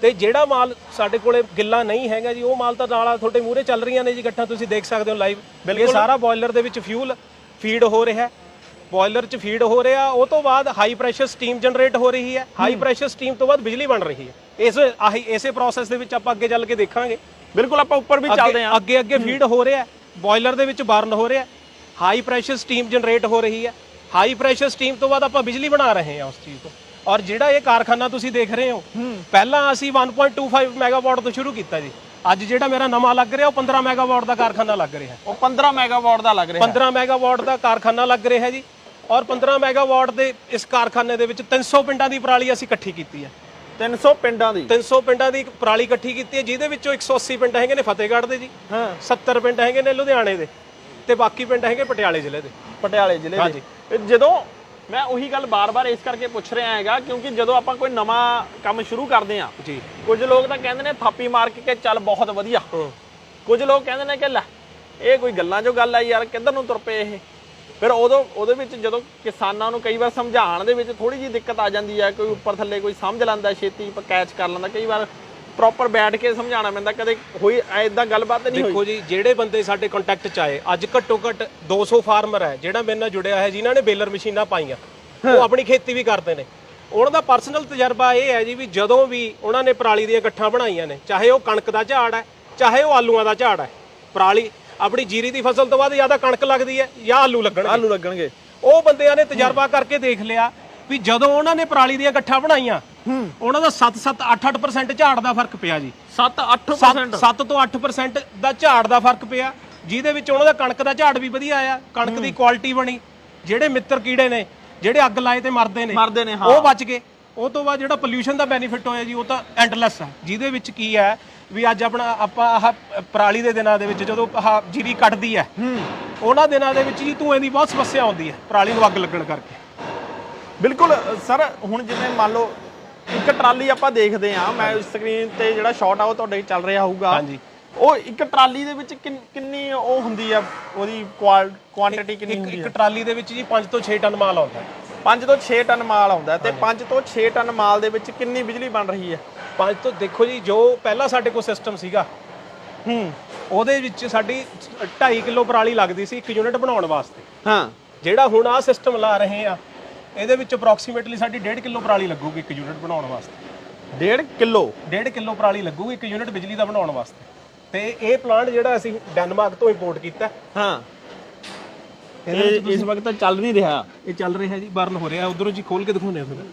ਤੇ ਜਿਹੜਾ ਮਾਲ ਸਾਡੇ ਕੋਲੇ ਗਿੱਲਾ ਨਹੀਂ ਹੈਗਾ ਜੀ ਉਹ ਮਾਲ ਤਾਂ ਨਾਲਾ ਤੁਹਾਡੇ ਮੂਹਰੇ ਚੱਲ ਰਹੀਆਂ ਨੇ ਜੀ ਗੱਠਾਂ ਤੁਸੀਂ ਦੇਖ ਸਕਦੇ ਹੋ ਲਾਈਵ ਇਹ ਸਾਰਾ ਬੋਇਲਰ ਦੇ ਵਿੱਚ ਫਿਊਲ ਫੀਡ ਹੋ ਰਿਹਾ ਹੈ। ਬੋਇਲਰ 'ਚ ਫੀਡ ਹੋ ਰਿਹਾ ਉਹ ਤੋਂ ਬਾਅਦ ਹਾਈ ਪ੍ਰੈਸ਼ਰ ਸਟੀਮ ਜਨਰੇਟ ਹੋ ਰਹੀ ਹੈ। ਹਾਈ ਪ੍ਰੈਸ਼ਰ ਸਟੀਮ ਤੋਂ ਬਾਅਦ ਬਿਜਲੀ ਬਣ ਰਹੀ ਹੈ। ਇਸ ਆਹੀ ਇਸੇ ਪ੍ਰੋਸੈਸ ਦੇ ਵਿੱਚ ਆਪਾਂ ਅੱਗੇ ਚੱਲ ਕੇ ਦੇਖਾਂਗੇ। ਬਿਲਕੁਲ ਆਪਾਂ ਉੱਪਰ ਵੀ ਚੱਲਦੇ ਹਾਂ। ਅੱਗੇ ਅੱਗੇ ਫੀਡ ਹੋ ਰਿਹਾ ਬੋਇਲਰ ਦੇ ਵਿੱਚ ਬਰਨ ਹੋ ਰਿਹਾ ਹਾਈ ਪ੍ਰੈਸ਼ਰ ਸਟੀਮ ਜਨਰੇਟ ਹੋ ਰਹੀ ਹੈ। ਹਾਈ ਪ੍ਰੈਸ਼ਰ ਸਟੀਮ ਤੋਂ ਬਾਅਦ ਆਪਾਂ ਬਿਜਲੀ ਬਣਾ ਰਹੇ ਹਾਂ ਉਸ ਚੀਜ਼ ਤੋਂ। ਔਰ ਜਿਹੜਾ ਇਹ ਕਾਰਖਾਨਾ ਤੁਸੀਂ ਦੇਖ ਰਹੇ ਹੋ ਪਹਿਲਾਂ ਅਸੀਂ 1.25 ਮੈਗਾਵਾਟ ਤੋਂ ਸ਼ੁਰੂ ਕੀਤਾ ਜੀ। ਅੱਜ ਜਿਹੜਾ ਮੇਰਾ ਨਵਾਂ ਲੱਗ ਰਿਹਾ ਉਹ 15 ਮੈਗਾਵਾਟ ਦਾ ਕਾਰਖਾਨਾ ਲੱਗ ਰਿਹਾ ਉਹ 15 ਮੈਗਾਵਾਟ ਦਾ ਲੱਗ ਰਿਹਾ 15 ਮੈਗਾਵਾਟ ਦਾ ਕਾਰਖਾਨਾ ਲੱਗ ਰਿਹਾ ਜੀ। ਔਰ 15 ਮੈਗਾਵਾਟ ਦੇ ਇਸ ਕਾਰਖਾਨੇ ਦੇ ਵਿੱਚ 300 ਪਿੰਡਾਂ ਦੀ ਪਰਾਲੀ ਅਸੀਂ ਇਕੱਠੀ ਕੀਤੀ ਹੈ। 300 ਪਿੰਡਾਂ ਦੀ? 300 ਪਿੰਡਾਂ ਦੀ ਪਰਾਲੀ ਇਕੱਠੀ ਕੀਤੀ ਹੈ ਜਿਹਦੇ ਵਿੱਚੋਂ 180 ਪਿੰਡ ਹੈਗੇ ਨੇ ਫਤਿਹਗੜ੍ਹ ਦੇ ਜੀ ਹਾਂ। 70 ਪਿੰਡ ਹੈਗੇ ਨੇ ਲੁਧਿਆਣੇ ਦੇ ਤੇ ਬਾਕੀ ਪਿੰਡ ਹੈਗੇ ਪਟਿਆਲੇ ਜ਼ਿਲ੍ਹੇ ਦੇ। ਪਟਿਆਲੇ ਜ਼ਿਲ੍ਹੇ ਹਾਂਜੀ। ਦੇ ਜਦੋਂ ਮੈਂ ਉਹੀ ਗੱਲ ਬਾਰ-ਬਾਰ ਇਸ ਕਰਕੇ ਪੁੱਛ ਰਿਹਾ ਹੈਗਾ ਕਿਉਂਕਿ ਜਦੋਂ ਆਪਾਂ ਕੋਈ ਨਵਾਂ ਕੰਮ ਸ਼ੁਰੂ ਕਰਦੇ ਆ ਜੀ। ਕੁਝ ਲੋਕ ਤਾਂ ਕਹਿੰਦੇ ਨੇ ਥਾਪੀ ਮਾਰ ਕੇ ਕਿ ਚੱਲ ਬਹੁਤ ਵਧੀਆ। ਹੂੰ। ਕੁਝ ਲੋਕ ਕਹਿੰਦੇ ਨੇ ਕਿ ਲੈ ਇਹ ਕੋਈ ਗੱਲਾਂ ਜੋ ਗੱਲ ਆ ਯਾਰ ਕਿੱਧਰ ਨੂੰ ਤੁਰ ਪਏ ਇਹ? ਫਿਰ ਉਦੋਂ ਉਹਦੇ ਵਿੱਚ ਜਦੋਂ ਕਿਸਾਨਾਂ ਨੂੰ ਕਈ ਵਾਰ ਸਮਝਾਉਣ ਦੇ ਵਿੱਚ ਥੋੜੀ ਜਿਹੀ ਦਿੱਕਤ ਆ ਜਾਂਦੀ ਹੈ ਕੋਈ ਉੱਪਰ ਥੱਲੇ ਕੋਈ ਸਮਝ ਲੈਂਦਾ ਛੇਤੀ ਕੈਚ ਕਰ ਲੈਂਦਾ ਕਈ ਵਾਰ ਪ੍ਰੋਪਰ ਬੈਠ ਕੇ ਸਮਝਾਉਣਾ ਪੈਂਦਾ ਕਦੇ ਹੋਈ ਐਦਾਂ ਗੱਲਬਾਤ ਨਹੀਂ ਹੋਈ? ਦੇਖੋ ਜੀ ਜਿਹੜੇ ਬੰਦੇ ਸਾਡੇ ਕੰਟੈਕਟ ਚ ਆਏ ਅੱਜ ਘੱਟੋ ਘੱਟ 200 ਫਾਰਮਰ ਹੈ ਜਿਹੜਾ ਮੇਰੇ ਨਾਲ ਜੁੜਿਆ ਹੈ ਜਿਨ੍ਹਾਂ ਨੇ ਬੇਲਰ ਮਸ਼ੀਨਾਂ ਪਾਈਆਂ ਉਹ ਆਪਣੀ ਖੇਤੀ ਵੀ ਕਰਦੇ ਨੇ। ਉਹਨਾਂ ਦਾ ਪਰਸਨਲ ਤਜਰਬਾ ਇਹ ਹੈ ਜੀ ਵੀ ਜਦੋਂ ਵੀ ਉਹਨਾਂ ਨੇ ਪਰਾਲੀ ਦੀਆਂ ਗੱਠਾਂ ਬਣਾਈਆਂ ਨੇ ਚਾਹੇ ਉਹ ਕਣਕ ਦਾ ਝਾੜ ਹੈ ਚਾਹੇ ਉਹ ਆਲੂਆਂ ਦਾ ਝਾੜ ਹੈ ਪਰਾਲੀ ਆਪਣੀ ਜੀਰੀ ਦੀ ਫਸਲ ਤੋਂ ਬਾਅਦ ਜਾਂ ਤਾਂ ਕਣਕ ਲੱਗਦੀ ਹੈ ਜਾਂ ਆਲੂ ਲੱਗਣਗੇ। ਆਲੂ ਲੱਗਣਗੇ। ਉਹ ਬੰਦਿਆਂ ਨੇ ਤਜਰਬਾ ਕਰਕੇ ਦੇਖ ਲਿਆ ਵੀ ਜਦੋਂ ਉਹਨਾਂ ਨੇ ਪਰਾਲੀ ਦੀਆਂ ਗੱਠਾਂ ਬਣਾਈਆਂ ਉਹਨਾਂ ਦਾ 7-7 8-8% ਝਾੜ ਦਾ ਫ਼ਰਕ ਪਿਆ ਜੀ। 7-8% 7 ਤੋਂ 8% ਦਾ ਝਾੜ ਦਾ ਫ਼ਰਕ ਪਿਆ ਜਿਹਦੇ ਵਿੱਚ ਉਹਨਾਂ ਦਾ ਕਣਕ ਦਾ ਝਾੜ ਵੀ ਵਧੀਆ ਆਇਆ ਕਣਕ ਦੀ ਕੁਆਲਿਟੀ ਬਣੀ ਜਿਹੜੇ ਮਿੱਤਰ ਕੀੜੇ ਨੇ ਜਿਹੜੇ ਅੱਗ ਲਾਏ ਤੇ ਮਰਦੇ ਨੇ ਮਰਦੇ ਨੇ, ਹਾਂ। ਉਹ ਬਚ ਗਏ। ਉਹ ਤੋਂ ਬਾਅਦ ਜਿਹੜਾ ਪੋਲਿਊਸ਼ਨ ਦਾ ਬੈਨੀਫਿਟ ਹੋਇਆ ਜੀ ਉਹ ਤਾਂ ਐਂਡਲੈਸ ਹੈ। ਜਿਹਦੇ ਵਿੱਚ ਕੀ ਹੈ ਵੀ ਅੱਜ ਆਪਣਾ ਆਪਾਂ ਆਹ ਪਰਾਲੀ ਦੇ ਦਿਨਾਂ ਦੇ ਵਿੱਚ ਜਦੋਂ ਆਹ ਜੀਰੀ ਕੱਟਦੀ ਹੈ ਉਹਨਾਂ ਦਿਨਾਂ ਦੇ ਵਿੱਚ ਜੀ ਧੂਏ ਦੀ ਬਹੁਤ ਸਮੱਸਿਆ ਆਉਂਦੀ ਹੈ ਪਰਾਲੀ ਨੂੰ ਅੱਗ ਲੱਗਣ ਕਰਕੇ। ਬਿਲਕੁਲ ਸਰ ਹੁਣ ਜਿਵੇਂ ਮੰਨ ਲਓ ਇੱਕ ਟਰਾਲੀ ਆਪਾਂ ਦੇਖਦੇ ਆ ਮੈਂ ਸਕਰੀਨ ਤੇ ਜਿਹੜਾ ਸ਼ਾਟ ਆ ਉਹ ਤੁਹਾਡੇ ਚੱਲ ਰਿਹਾ ਹੋਊਗਾ। ਹਾਂਜੀ। ਉਹ ਇੱਕ ਟਰਾਲੀ ਦੇ ਵਿੱਚ ਕਿੰਨ- ਕਿੰਨੀ ਉਹ ਹੁੰਦੀ ਆ ਉਹਦੀ ਕੁਆਂਟੀਟੀ ਕਿੰਨੀ ਇੱਕ ਹੁੰਦੀ ਇੱਕ ਆ ਟਰਾਲੀ ਦੇ ਵਿੱਚ ਜੀ 5 ਤੋਂ 6 ਟਨ ਮਾਲ ਆਉਂਦਾ ਹੈ। 5 ਤੋਂ 6 ਟਨ ਮਾਲ ਆਉਂਦਾ ਤੇ 5 ਤੋਂ 6 ਟਨ ਮਾਲ ਦੇ ਵਿੱਚ ਕਿੰਨੀ ਬਿਜਲੀ ਬਣ ਰਹੀ ਹੈ? ਪੰਜ ਤੋਂ ਦੇਖੋ ਜੀ ਜੋ ਪਹਿਲਾਂ ਸਾਡੇ ਕੋਲ ਸਿਸਟਮ ਸੀਗਾ ਹੂੰ। ਉਹਦੇ ਵਿੱਚ ਸਾਡੀ 2.5 ਕਿਲੋ ਪਰਾਲੀ ਲੱਗਦੀ ਸੀ ਇੱਕ ਯੂਨਿਟ ਬਣਾਉਣ ਵਾਸਤੇ। ਹਾਂ। ਜਿਹੜਾ ਹੁਣ ਆ ਸਿਸਟਮ ਲਾ ਰਹੇ ਆ ਇਹਦੇ ਵਿੱਚ ਅਪਰੋਕਸੀਮੇਟਲੀ ਸਾਡੀ 1.5 ਕਿਲੋ ਪਰਾਲੀ ਲੱਗੂਗੀ ਇੱਕ ਯੂਨਿਟ ਬਣਾਉਣ ਵਾਸਤੇ। 1.5 ਕਿਲੋ? 1.5 ਕਿਲੋ ਪਰਾਲੀ ਲੱਗੂਗੀ ਇੱਕ ਯੂਨਿਟ ਬਿਜਲੀ ਦਾ ਬਣਾਉਣ ਵਾਸਤੇ। ਤੇ ਇਹ ਪਲਾਂਟ ਜਿਹੜਾ ਅਸੀਂ ਡੈਨਮਾਰਕ ਤੋਂ ਇੰਪੋਰਟ ਕੀਤਾ ਹਾਂ। ਇਹ ਇਸ ਵਕਤ ਚੱਲ ਨਹੀਂ ਰਿਹਾ। ਇਹ ਚੱਲ ਰਿਹਾ ਜੀ ਬਰਨ ਹੋ। ਰਿਹਾ ਉਧਰੋਂ ਜੀ ਖੋਲ ਕੇ ਦਿਖਾਉਂਦੇ ਆ ਤੁਹਾਨੂੰ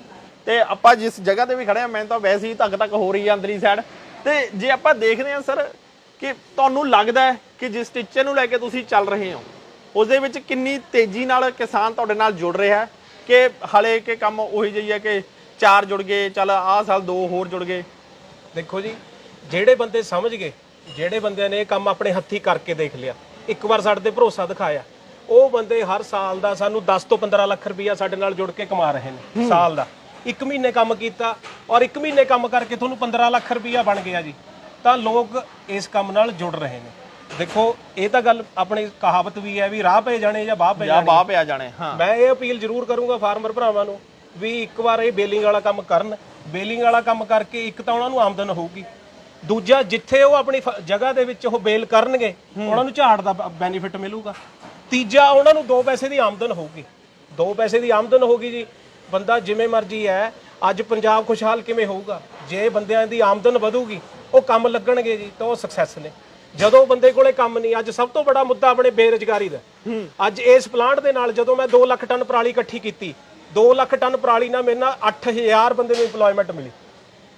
ਤੇ ਆਪਾਂ ਜਿਸ ਜਗ੍ਹਾ ਤੇ ਵੀ ਖੜੇ ਆ ਮੈਂ ਤਾਂ ਵੈਸੇ ਹੀ ਧੱਕ ਧੱਕ ਹੋ ਰਹੀ ਆ ਅੰਦਰਲੀ ਸਾਈਡ ਤੇ ਜੇ ਆਪਾਂ ਦੇਖਦੇ ਆ ਸਰ ਕਿ ਤੁਹਾਨੂੰ ਲੱਗਦਾ ਕਿ ਜਿਸ ਟੀਚੇ ਨੂੰ ਲੈ ਕੇ ਤੁਸੀਂ ਚੱਲ ਰਹੇ ਹੋ ਉਸ ਦੇ ਵਿੱਚ ਕਿੰਨੀ ਤੇਜ਼ੀ ਨਾਲ ਕਿਸਾਨ ਤੁਹਾਡੇ ਨਾਲ ਜੁੜ ਰਿਹਾ ਹੈ? ਕਿ ਹਲੇ ਕੇ ਕੰਮ ਉਹੀ ਜਿਹੀ ਹੈ ਕਿ ਚਾਰ ਜੁੜ ਗਏ ਚੱਲ ਆਹ ਸਾਲ ਦੋ ਹੋਰ ਜੁੜ ਗਏ। ਦੇਖੋ ਜੀ ਜਿਹੜੇ ਬੰਦੇ ਸਮਝ ਗਏ ਜਿਹੜੇ ਬੰਦਿਆਂ ਨੇ ਇਹ ਕੰਮ ਆਪਣੇ ਹੱਥੀ ਕਰਕੇ ਦੇਖ ਲਿਆ ਇੱਕ ਵਾਰ ਸਾਡੇ ਤੇ ਭਰੋਸਾ ਦਿਖਾਇਆ। ਉਹ ਬੰਦੇ ਹਰ ਸਾਲ ਦਾ ਸਾਨੂੰ 10 ਤੋਂ 15 ਲੱਖ ਰੁਪਈਆ ਸਾਡੇ ਨਾਲ ਜੁੜ ਕੇ ਕਮਾ ਰਹੇ ਨੇ ਸਾਲ ਦਾ। ਇੱਕ ਮਹੀਨੇ ਕੰਮ ਕੀਤਾ ਔਰ ਇੱਕ ਮਹੀਨੇ ਕੰਮ ਕਰਕੇ ਤੁਹਾਨੂੰ 15 ਲੱਖ ਰੁਪਈਆ ਬਣ ਗਿਆ ਜੀ। ਤਾਂ ਲੋਕ ਇਸ ਕੰਮ ਨਾਲ ਜੁੜ ਰਹੇ ਨੇ। ਦੇਖੋ ਇਹ ਤਾਂ ਗੱਲ ਆਪਣੀ ਕਹਾਵਤ ਵੀ ਹੈ ਵੀ ਰਾਹ ਪਏ ਜਾਣੇ ਜਾਂ ਬਾਹ ਪਏ ਜਾਂ ਜਾਣੇ। ਬਾਹ ਪਿਆ ਜਾਣੇ ਹਾਂ। ਮੈਂ ਇਹ ਅਪੀਲ ਜ਼ਰੂਰ ਕਰੂੰਗਾ ਫਾਰਮਰ ਭਰਾਵਾਂ ਨੂੰ ਵੀ ਇੱਕ ਵਾਰ ਇਹ ਬੇਲਿੰਗ ਵਾਲਾ ਕੰਮ ਕਰਨ। ਬੇਲਿੰਗ ਵਾਲਾ ਕੰਮ ਕਰਕੇ ਇੱਕ ਤਾਂ ਉਹਨਾਂ ਨੂੰ ਆਮਦਨ ਹੋਊਗੀ। ਦੂਜਾ ਜਿੱਥੇ ਉਹ ਆਪਣੀ ਫ- ਜਗ੍ਹਾ ਦੇ ਵਿੱਚ ਉਹ ਬੇਲ ਕਰਨਗੇ ਉਹਨਾਂ ਨੂੰ ਝਾੜ ਦਾ ਬੈਨੀਫਿਟ ਮਿਲੂਗਾ। ਤੀਜਾ ਉਹਨਾਂ ਨੂੰ 2 ਪੈਸੇ ਦੀ ਆਮਦਨ ਹੋਊਗੀ। 2 ਪੈਸੇ ਦੀ ਆਮਦਨ ਹੋਗੀ ਜੀ। ਬੰਦਾ ਜਿਵੇਂ ਮਰਜ਼ੀ ਹੈ ਅੱਜ ਪੰਜਾਬ ਖੁਸ਼ਹਾਲ ਕਿਵੇਂ ਹੋਊਗਾ? ਜੇ ਬੰਦਿਆਂ ਦੀ ਆਮਦਨ ਵਧੂਗੀ ਉਹ ਕੰਮ ਲੱਗਣਗੇ ਜੀ ਤਾਂ ਉਹ ਸਕਸੈਸ ਨੇ। ਜਦੋਂ ਬੰਦੇ ਕੋਲੇ ਕੰਮ ਨਹੀਂ ਅੱਜ ਸਭ ਤੋਂ ਬੜਾ ਮੁੱਦਾ ਆਪਣੇ ਬੇਰੁਜ਼ਗਾਰੀ ਦਾ। ਅੱਜ ਇਸ ਪਲਾਂਟ ਦੇ ਨਾਲ ਜਦੋਂ ਮੈਂ 2 ਲੱਖ ਟਨ ਪਰਾਲੀ ਇਕੱਠੀ ਕੀਤੀ 2 ਲੱਖ ਟਨ ਪਰਾਲੀ ਨਾਲ ਮੇਰੇ ਨਾਲ 8000 ਬੰਦੇ ਨੂੰ EMPLOYMENT ਮਿਲੀ।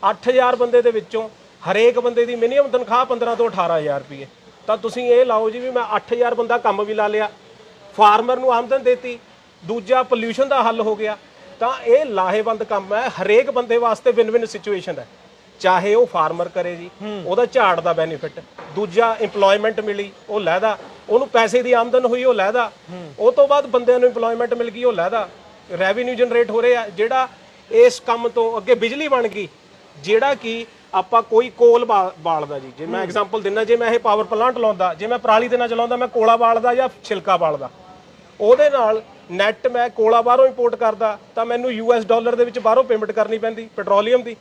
8000 ਬੰਦੇ ਦੇ ਵਿੱਚੋਂ ਹਰੇਕ ਬੰਦੇ ਦੀ ਮਿਨੀਮਮ ਤਨਖਾਹ 15 ਤੋਂ 18000 ਰੁਪਏ ਤਾਂ ਤੁਸੀਂ ਇਹ ਲਾਓ ਜੀ ਵੀ ਮੈਂ 8000 ਬੰਦਾ ਕੰਮ ਵੀ ਲਾ ਲਿਆ। ਫਾਰਮਰ ਨੂੰ ਆਮਦਨ ਦੇਤੀ ਦੂਜਾ ਪੋਲਿਊਸ਼ਨ ਦਾ ਹੱਲ ਹੋ ਗਿਆ। ਤਾਂ ਇਹ ਲਾਹੇਵੰਦ ਕੰਮ ਹੈ ਹਰੇਕ ਬੰਦੇ ਵਾਸਤੇ ਵਿਨ ਵਿਨ ਸਿਚੁਏਸ਼ਨ ਹੈ। ਚਾਹੇ ਉਹ ਫਾਰਮਰ ਕਰੇ ਜੀ ਉਹਦਾ ਝਾੜ ਦਾ ਬੈਨੀਫਿਟ ਦੂਜਾ EMPLOYMENT ਮਿਲੀ ਉਹ ਲੈਦਾ ਉਹਨੂੰ ਪੈਸੇ ਦੀ ਆਮਦਨ ਹੋਈ ਉਹ ਲੈਦਾ ਉਹ ਤੋਂ ਬਾਅਦ ਬੰਦਿਆਂ ਨੂੰ EMPLOYMENT ਮਿਲ ਗਈ ਉਹ ਲੈਦਾ ਰੈਵਨਿਊ ਜਨਰੇਟ ਹੋ ਰਿਹਾ। ਜਿਹੜਾ ਇਸ ਕੰਮ ਤੋਂ ਅੱਗੇ ਬਿਜਲੀ ਬਣ ਗਈ ਜਿਹੜਾ ਕਿ ਆਪਾਂ ਕੋਈ ਕੋਲ ਬਾ- ਬਾਲਦਾ ਜੀ। ਜੇ ਮੈਂ ਐਗਜ਼ਾਮਪਲ ਦਿੰਦਾ ਜੇ ਮੈਂ ਇਹ ਪਾਵਰ ਪਲਾਂਟ ਲਾਉਂਦਾ ਜੇ ਮੈਂ ਪਰਾਲੀ ਦੇ ਨਾਲ ਚਲਾਉਂਦਾ ਮੈਂ ਕੋਲਾ ਬਾਲਦਾ ਜਾਂ ਛਿਲਕਾ ਬਾਲਦਾ। ਉਹਦੇ ਨਾਲ ਨੈਟ ਮੈਂ ਕੋਲਾ ਬਾਹਰੋਂ ਇੰਪੋਰਟ ਕਰਦਾ ਤਾਂ ਮੈਨੂੰ ਯੂਐਸ ਡਾਲਰ ਦੇ ਵਿੱਚ ਬਾਹਰੋਂ ਪੇਮੈਂਟ ਕਰਨੀ ਪੈਂਦੀ ਪੈਟਰੋਲੀਅਮ ਦੀ।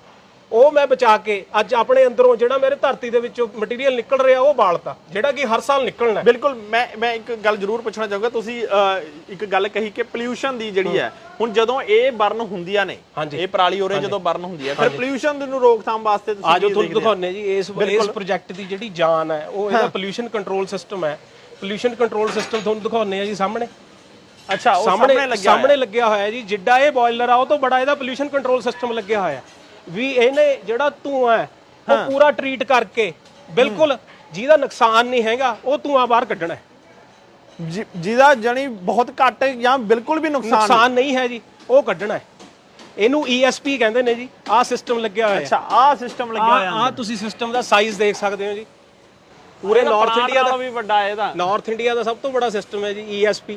ਉਹ ਮੈਂ ਬਚਾ ਕੇ ਅੱਜ ਆਪਣੇ ਅੰਦਰੋਂ ਜਿਹੜਾ ਮੇਰੇ ਧਰਤੀ ਦੇ ਵਿੱਚੋਂ ਮਟੀਰੀਅਲ ਨਿਕਲ ਰਿਹਾ ਉਹ ਬਾਲਤਾ। ਜਿਹੜਾ ਕਿ ਹਰ ਸਾਲ ਨਿਕਲਣਾ ਹੈ। ਬਿਲਕੁਲ ਮੈਂ ਮੈਂ ਇੱਕ ਗੱਲ ਜ਼ਰੂਰ ਪੁੱਛਣਾ ਚਾਹੂੰਗਾ। ਤੁਸੀਂ ਅਹ, ਇੱਕ ਗੱਲ ਕਹੀ ਕਿ ਪੋਲਿਊਸ਼ਨ ਦੀ ਜਿਹੜੀ ਹੈ। ਹੁਣ ਜਦੋਂ ਇਹ ਬਰਨ ਹੁੰਦੀਆਂ ਨੇ ਹਾਂਜੀ। ਇਹ ਪਰਾਲੀ ਹੋ ਰਹੀ ਜਦੋਂ ਬਰਨ ਹੁੰਦੀ ਹੈ ਫਿਰ ਪੋਲਿਊਸ਼ਨ ਨੂੰ ਰੋਕਥਾਮ ਵਾਸਤੇ ਤੁਸੀਂ ਆਜੋ ਕੀ ਤੁਹਾਨੂੰ ਦੇਖਦੇ ਹੋ? ਦਿਖਾਉਂਦੇ ਜੀ ਇਸ ਇਸ ਪ੍ਰੋਜੈਕਟ ਦੀ ਜਿਹੜੀ ਜਾਨ ਹੈ ਉਹ ਇਹਦਾ ਪੋਲਿਊਸ਼ਨ ਕੰਟਰੋਲ ਸਿਸਟਮ ਹੈ। ਪੋਲਿਊਸ਼ਨ ਕੰਟਰੋਲ ਸਿਸਟਮ ਤੁਹਾਨੂੰ ਦਿਖਾਉਂਦੇ ਆ ਜੀ ਸਾਹਮਣੇ। ਅੱਛਾ ਉਹ ਸਾਹਮਣੇ ਲੱਗਿਆ ਸਾਹਮਣੇ ਲੱਗਿਆ ਹੋਇਆ ਜੀ ਜਿੱਡਾ ਇਹ ਬੋਇਲਰ ਆ ਉਹ ਤੋਂ ਬੜਾ ਇਹਦਾ ਪੋਲੂਸ਼ਨ ਕੰਟਰੋਲ ਸਿਸਟਮ ਲੱਗਿਆ ਹੋਇਆ ਵੀ ਇਹਨੇ ਜਿਹੜਾ ਧੂਆਂ ਹੈ ਉਹ ਪੂਰਾ ਟਰੀਟ ਕਰਕੇ ਬਿਲਕੁਲ ਜਿਹਦਾ ਨੁਕਸਾਨ ਨਹੀਂ ਹੈਗਾ ਉਹ ਧੂਆਂ ਬਾਹਰ ਕੱਢਣਾ ਹੈ। ਜਿ- ਜਿਹਦਾ ਜਣੀ ਬਹੁਤ ਘੱਟ ਜਾਂ ਬਿਲਕੁਲ ਵੀ ਨੁਕਸਾਨ ਨੁਕਸਾਨ ਨਹੀਂ ਹੈ ਜੀ ਉਹ ਕੱਢਣਾ ਹੈ। ਇਹਨੂੰ ESP ਕਹਿੰਦੇ ਨੇ ਜੀ ਆਹ ਸਿਸਟਮ ਲੱਗਿਆ ਹੋਇਆ ਅੱਛਾ ਆਹ ਸਿਸਟਮ ਲੱਗਿਆ ਹੋਇਆ ਆ ਤੁਸੀਂ ਸਿਸਟਮ ਦਾ ਸਾਈਜ਼ ਦੇਖ ਸਕਦੇ ਹੋ ਜੀ। ਪੂਰੇ ਨਾਰਥ ਇੰਡੀਆ ਦਾ ਵੀ ਵੱਡਾ ਹੈ ਇਹਦਾ। ਨਾਰਥ ਇੰਡੀਆ ਦਾ ਸਭ ਤੋਂ ਵੱਡਾ ਸਿਸਟਮ ਹੈ ਜੀ ESP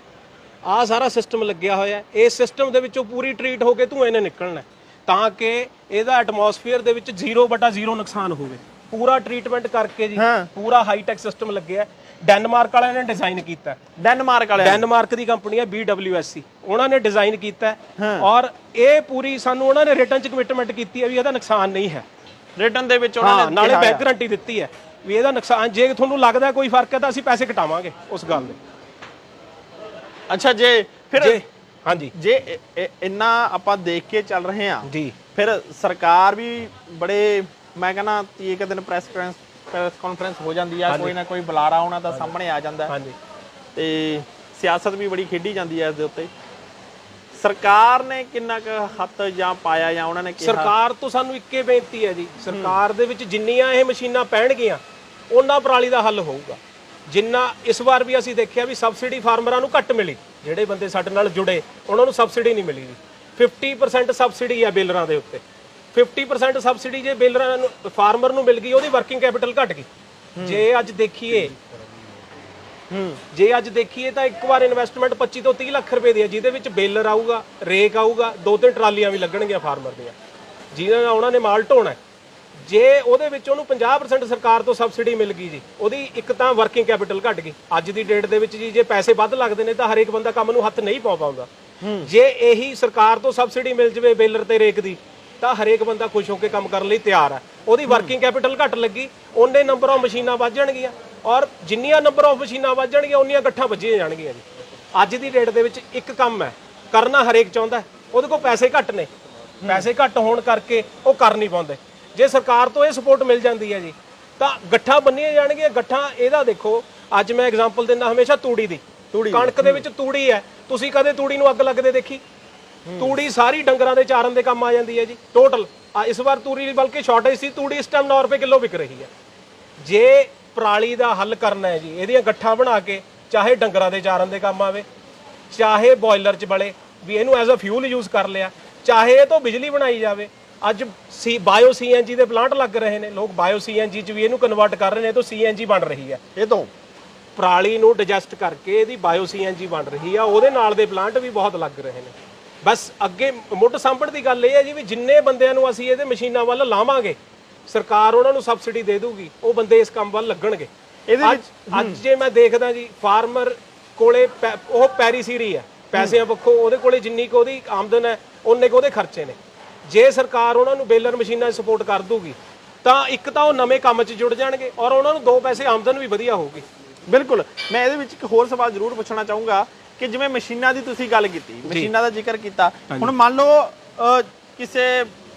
ਆਹ ਸਾਰਾ ਸਿਸਟਮ ਲੱਗਿਆ ਹੋਇਆ ਹੈ। ਇਸ ਸਿਸਟਮ ਦੇ ਵਿੱਚੋਂ ਪੂਰੀ ਟਰੀਟ ਹੋ ਕੇ ਧੂਏ ਨੇ ਨਿਕਲਣਾ ਹੈ, ਤਾਂ ਕਿ ਇਹਦਾ ਐਟਮੋਸਫੇਅਰ ਦੇ ਵਿੱਚ 0/0 ਨੁਕਸਾਨ ਹੋਵੇ। ਪੂਰਾ ਟ੍ਰੀਟਮੈਂਟ ਕਰਕੇ ਜੀ। ਪੂਰਾ ਹਾਈਟੈਕ ਸਿਸਟਮ ਲੱਗਿਆ। ਡੈਨਮਾਰਕ ਵਾਲਿਆਂ ਨੇ ਡਿਜ਼ਾਈਨ ਕੀਤਾ। ਡੈਨਮਾਰਕ ਵਾਲੇ ਡੈਨਮਾਰਕ ਦੀ ਕੰਪਨੀ ਹੈ BWSC ਉਹਨਾਂ ਨੇ ਡਿਜ਼ਾਈਨ ਕੀਤਾ ਔਰ ਇਹ ਪੂਰੀ ਸਾਨੂੰ ਉਹਨਾਂ ਨੇ ਰਿਟਰਨ ਚ ਕਮਿਟਮੈਂਟ ਕੀਤੀ ਹੈ ਵੀ ਇਹਦਾ ਨੁਕਸਾਨ ਨਹੀਂ ਹੈ। ਰਿਟਰਨ ਦੇ ਵਿੱਚ ਉਹਨਾਂ ਨੇ ਨਾਲੇ ਬੈਕ ਗਾਰੰਟੀ ਦਿੱਤੀ ਹੈ ਵੀ ਇਹਦਾ ਨੁਕਸਾਨ ਜੇ ਤੁਹਾਨੂੰ ਲੱਗਦਾ ਕੋਈ ਫ਼ਰਕ ਹੈ ਤਾਂ ਅਸੀਂ ਪੈਸੇ ਘਟਾਵਾਂਗੇ ਉਸ ਗੱਲ ਦੇ। ਅੱਛਾ ਜੇ ਫਿਰ ਹਾਂਜੀ। ਜੇ ਇ- ਇ- ਇੰਨਾ ਆਪਾਂ ਦੇਖ ਕੇ ਚੱਲ ਰਹੇ ਹਾਂ ਜੀ। ਫਿਰ ਸਰਕਾਰ ਵੀ ਬੜੇ ਮੈਂ ਕਹਿੰਦਾ ਤੀ ਇੱਕ ਦਿਨ ਪ੍ਰੈਸ ਪ੍ਰੈਸ ਕਾਨਫਰੰਸ ਹੋ ਜਾਂਦੀ ਆ ਕੋਈ ਨਾ ਕੋਈ ਬੁਲਾਰਾ ਉਹਨਾਂ ਦਾ ਸਾਹਮਣੇ ਆ ਜਾਂਦਾ। ਹੈ। ਹਾਂਜੀ। ਤੇ ਸਿਆਸਤ ਵੀ ਬੜੀ ਖੇਡੀ ਜਾਂਦੀ ਹੈ ਇਸ ਦੇ ਉੱਤੇ। ਸਰਕਾਰ ਨੇ ਕਿੰਨਾ ਕੁ ਹੱਥ ਜਾਂ ਪਾਇਆ ਜਾਂ ਉਹਨਾਂ ਨੇ ਕਿਹਾ? ਸਰਕਾਰ ਤੋਂ ਸਾਨੂੰ ਇੱਕੇ ਬੇਨਤੀ ਹੈ ਜੀ। ਸਰਕਾਰ ਦੇ ਵਿੱਚ ਜਿੰਨੀਆਂ ਇਹ ਮਸ਼ੀਨਾਂ ਪੈਣਗੀਆਂ ਉਹਨਾਂ ਪਰਾਲੀ ਦਾ ਹੱਲ ਹੋਊਗਾ। ਜਿੰਨਾ ਇਸ ਵਾਰ ਵੀ ਅਸੀਂ ਦੇਖਿਆ ਵੀ ਸਬਸਿਡੀ ਫਾਰਮਰਾਂ ਨੂੰ ਘੱਟ ਮਿਲੀ। ਜਿਹੜੇ ਬੰਦੇ ਸਾਡੇ ਨਾਲ ਜੁੜੇ, ਉਹਨਾਂ ਨੂੰ ਸਬਸਿਡੀ ਨਹੀਂ ਮਿਲੀ ਜੀ। 50% ਸਬਸਿਡੀ ਹੈ ਬੇਲਰਾਂ ਦੇ ਉੱਤੇ। 50% ਸਬਸਿਡੀ ਜੇ ਬੇਲਰਾਂ ਨੂੰ, ਫਾਰਮਰ ਨੂੰ ਮਿਲ ਗਈ, ਉਹਦੀ ਵਰਕਿੰਗ ਕੈਪੀਟਲ ਘਟ ਗਈ। ਜੇ ਅੱਜ ਦੇਖੀਏ ਜੇ ਅੱਜ ਦੇਖੀਏ ਤਾਂ ਇੱਕ ਵਾਰ ਇਨਵੈਸਟਮੈਂਟ 25 ਤੋਂ 30 ਲੱਖ ਰੁਪਏ ਦੀ ਹੈ ਜਿਹਦੇ ਵਿੱਚ ਬੇਲਰ ਆਊਗਾ, ਰੇਕ ਆਊਗਾ ਦੋ ਤਿੰਨ ਟਰਾਲੀਆਂ ਵੀ ਲੱਗਣਗੀਆਂ ਫਾਰਮਰ ਦੀਆਂ। ਜਿਹਨਾਂ ਨਾਲ ਉਹਨਾਂ ਨੇ ਮਾਲ ਢੋਣਾ ਹੈ। ਜੇ ਉਹਦੇ ਵਿੱਚ ਉਹਨੂੰ 50% ਸਰਕਾਰ ਤੋਂ ਸਬਸਿਡੀ ਮਿਲ ਗਈ ਜੀ ਉਹਦੀ ਇੱਕ ਤਾਂ ਵਰਕਿੰਗ ਕੈਪੀਟਲ ਘਟ ਗਈ। ਅੱਜ ਦੀ ਡੇਟ ਦੇ ਵਿੱਚ ਜੀ ਜੇ ਪੈਸੇ ਵੱਧ ਲੱਗਦੇ ਨੇ ਤਾਂ ਹਰੇਕ ਬੰਦਾ ਕੰਮ ਨੂੰ ਹੱਥ ਨਹੀਂ ਪਾ ਪਾਉਂਦਾ। ਜੇ ਇਹੀ ਸਰਕਾਰ ਤੋਂ ਸਬਸਿਡੀ ਮਿਲ ਜਵੇ ਬੇਲਰ ਤੇ ਰੇਕ ਦੀ ਤਾਂ ਹਰੇਕ ਬੰਦਾ ਖੁਸ਼ ਹੋ ਕੇ ਕੰਮ ਕਰਨ ਲਈ ਤਿਆਰ ਹੈ ਉਹਦੀ ਵਰਕਿੰਗ ਕੈਪੀਟਲ ਘੱਟ ਲੱਗੀ ਉਹਨੇ ਨੰਬਰ ਆਫ ਮਸ਼ੀਨਾਂ ਵੱਧ ਜਾਣਗੀਆਂ ਔਰ ਜਿੰਨੀਆਂ ਨੰਬਰ ਆਫ ਮਸ਼ੀਨਾਂ ਵੱਧ ਜਾਣਗੀਆਂ ਉਨੀਆਂ ਗੱਠਾਂ ਵੱਜੀਆਂ ਜਾਣਗੀਆਂ ਜੀ। ਅੱਜ ਦੀ ਡੇਟ ਦੇ ਵਿੱਚ ਇੱਕ ਕੰਮ ਹੈ ਕਰਨਾ ਹਰੇਕ ਚਾਹੁੰਦਾ। ਉਹਦੇ ਕੋਲ ਪੈਸੇ ਘੱਟ ਨੇ। ਪੈਸੇ ਘੱਟ ਹੋਣ ਕਰਕੇ ਉਹ ਕਰ ਨਹੀਂ ਪਾਉਂਦੇ। ਜੇ ਸਰਕਾਰ ਤੋਂ ਇਹ ਸਪੋਰਟ ਮਿਲ ਜਾਂਦੀ ਹੈ ਜੀ ਤਾਂ ਗੱਠਾਂ ਬੰਨੀਆਂ ਜਾਣਗੀਆਂ ਗੱਠਾਂ ਇਹਦਾ ਦੇਖੋ ਅੱਜ ਮੈਂ ਐਗਜ਼ਾਮਪਲ ਦਿੰਦਾ ਹਮੇਸ਼ਾ ਤੂੜੀ ਦੀ। ਤੂੜੀ ਕਣਕ ਦੇ ਵਿੱਚ ਤੂੜੀ ਹੈ ਤੁਸੀਂ ਕਦੇ ਤੂੜੀ ਨੂੰ ਅੱਗ ਲੱਗਦੇ ਦੇਖੀ? ਤੂੜੀ ਸਾਰੀ ਡੰਗਰਾਂ ਦੇ ਚਾਰਨ ਦੇ ਕੰਮ ਆ ਜਾਂਦੀ ਹੈ ਜੀ ਟੋਟਲ ਇਸ ਵਾਰ ਤੂੜੀ ਬਲਕਿ ਸ਼ਾਰਟੇਜ ਸੀ ਤੂੜੀ ਇਸ ਟਾਈਮ 9 ਰੁਪਏ ਕਿਲੋ ਵਿਕ ਰਹੀ ਹੈ। ਜੇ ਪਰਾਲੀ ਦਾ ਹੱਲ ਕਰਨਾ ਹੈ ਜੀ ਇਹਦੀਆਂ ਗੱਠਾਂ ਬਣਾ ਕੇ ਚਾਹੇ ਡੰਗਰਾਂ ਦੇ ਚਾਰਨ ਦੇ ਕੰਮ ਆਵੇ ਚਾਹੇ ਬੋਇਲਰ 'ਚ ਬਲੇ ਵੀ ਇਹਨੂੰ ਐਜ਼ ਅ ਫਿਊਲ ਯੂਜ਼ ਕਰ ਲਿਆ ਚਾਹੇ ਇਹ ਤੋਂ ਬਿਜਲੀ ਬਣਾਈ ਜਾਵੇ ਅੱਜ ਸੀ ਬਾਇਓ ਸੀਐਨਜੀ ਦੇ ਪਲਾਂਟ ਲੱਗ ਰਹੇ ਨੇ। ਲੋਕ ਬਾਇਓ ਸੀਐਨਜੀ 'ਚ ਵੀ ਇਹਨੂੰ ਕਨਵਰਟ ਕਰ ਰਹੇ ਨੇ ਤੋਂ ਸੀਐਨਜੀ ਬਣ ਰਹੀ ਹੈ। ਇਹ ਤੋਂ? ਪਰਾਲੀ ਨੂੰ ਡਾਈਜੈਸਟ ਕਰਕੇ ਇਹਦੀ ਬਾਇਓ ਸੀਐਨਜੀ ਬਣ ਰਹੀ ਆ। ਉਹਦੇ ਨਾਲ ਦੇ ਪਲਾਂਟ ਵੀ ਬਹੁਤ ਲੱਗ ਰਹੇ ਨੇ। ਬਸ ਅੱਗੇ ਮੁੱਢ ਸਾਂਭਣ ਦੀ ਗੱਲ ਇਹ ਹੈ ਜੀ ਵੀ ਜਿੰਨੇ ਬੰਦਿਆਂ ਨੂੰ ਅਸੀਂ ਇਹਦੇ ਮਸ਼ੀਨਾਂ ਵੱਲ ਲਾਵਾਂਗੇ ਸਰਕਾਰ ਉਹਨਾਂ ਨੂੰ ਸਬਸਿਡੀ ਦੇ ਦੂਗੀ ਉਹ ਬੰਦੇ ਇਸ ਕੰਮ ਵੱਲ ਲੱਗਣਗੇ। ਇਹਦੇ ਅੱਜ ਅੱਜ ਜੇ ਮੈਂ ਦੇਖਦਾ ਜੀ ਫਾਰਮਰ ਕੋਲੇ ਉਹ ਪੈਰੀਸੀਰੀ ਹੈ। ਪੈਸਿਆਂ ਪੱਖੋਂ ਉਹਦੇ ਕੋਲੇ ਜਿੰਨੀ ਕੁ ਉਹਦੀ ਆਮਦਨ ਹੈ ਉਹਨੇ ਕੁ ਉਹਦੇ ਖਰਚੇ ਨੇ। ਜੇ ਸਰਕਾਰ ਉਹਨਾਂ ਨੂੰ ਬੇਲਰ ਮਸ਼ੀਨਾਂ 'ਚ ਸਪੋਰਟ ਕਰ ਦੂਗੀ ਤਾਂ ਇੱਕ ਤਾਂ ਉਹ ਨਵੇਂ ਕੰਮ 'ਚ ਜੁੜ ਜਾਣਗੇ ਔਰ ਉਹਨਾਂ ਨੂੰ ਦੋ ਪੈਸੇ ਆਮਦਨ ਵੀ ਵਧੀਆ ਹੋਊਗੀ। ਬਿਲਕੁਲ। ਮੈਂ ਇਹਦੇ ਵਿੱਚ ਇੱਕ ਹੋਰ ਸਵਾਲ ਜ਼ਰੂਰ ਪੁੱਛਣਾ ਚਾਹੂੰਗਾ ਕਿ ਜਿਵੇਂ ਮਸ਼ੀਨਾਂ ਦੀ ਤੁਸੀਂ ਗੱਲ ਕੀਤੀ ਮਸ਼ੀਨਾਂ ਦਾ ਜ਼ਿਕਰ ਕੀਤਾ ਹੁਣ ਮੰਨ ਲਓ ਕਿਸੇ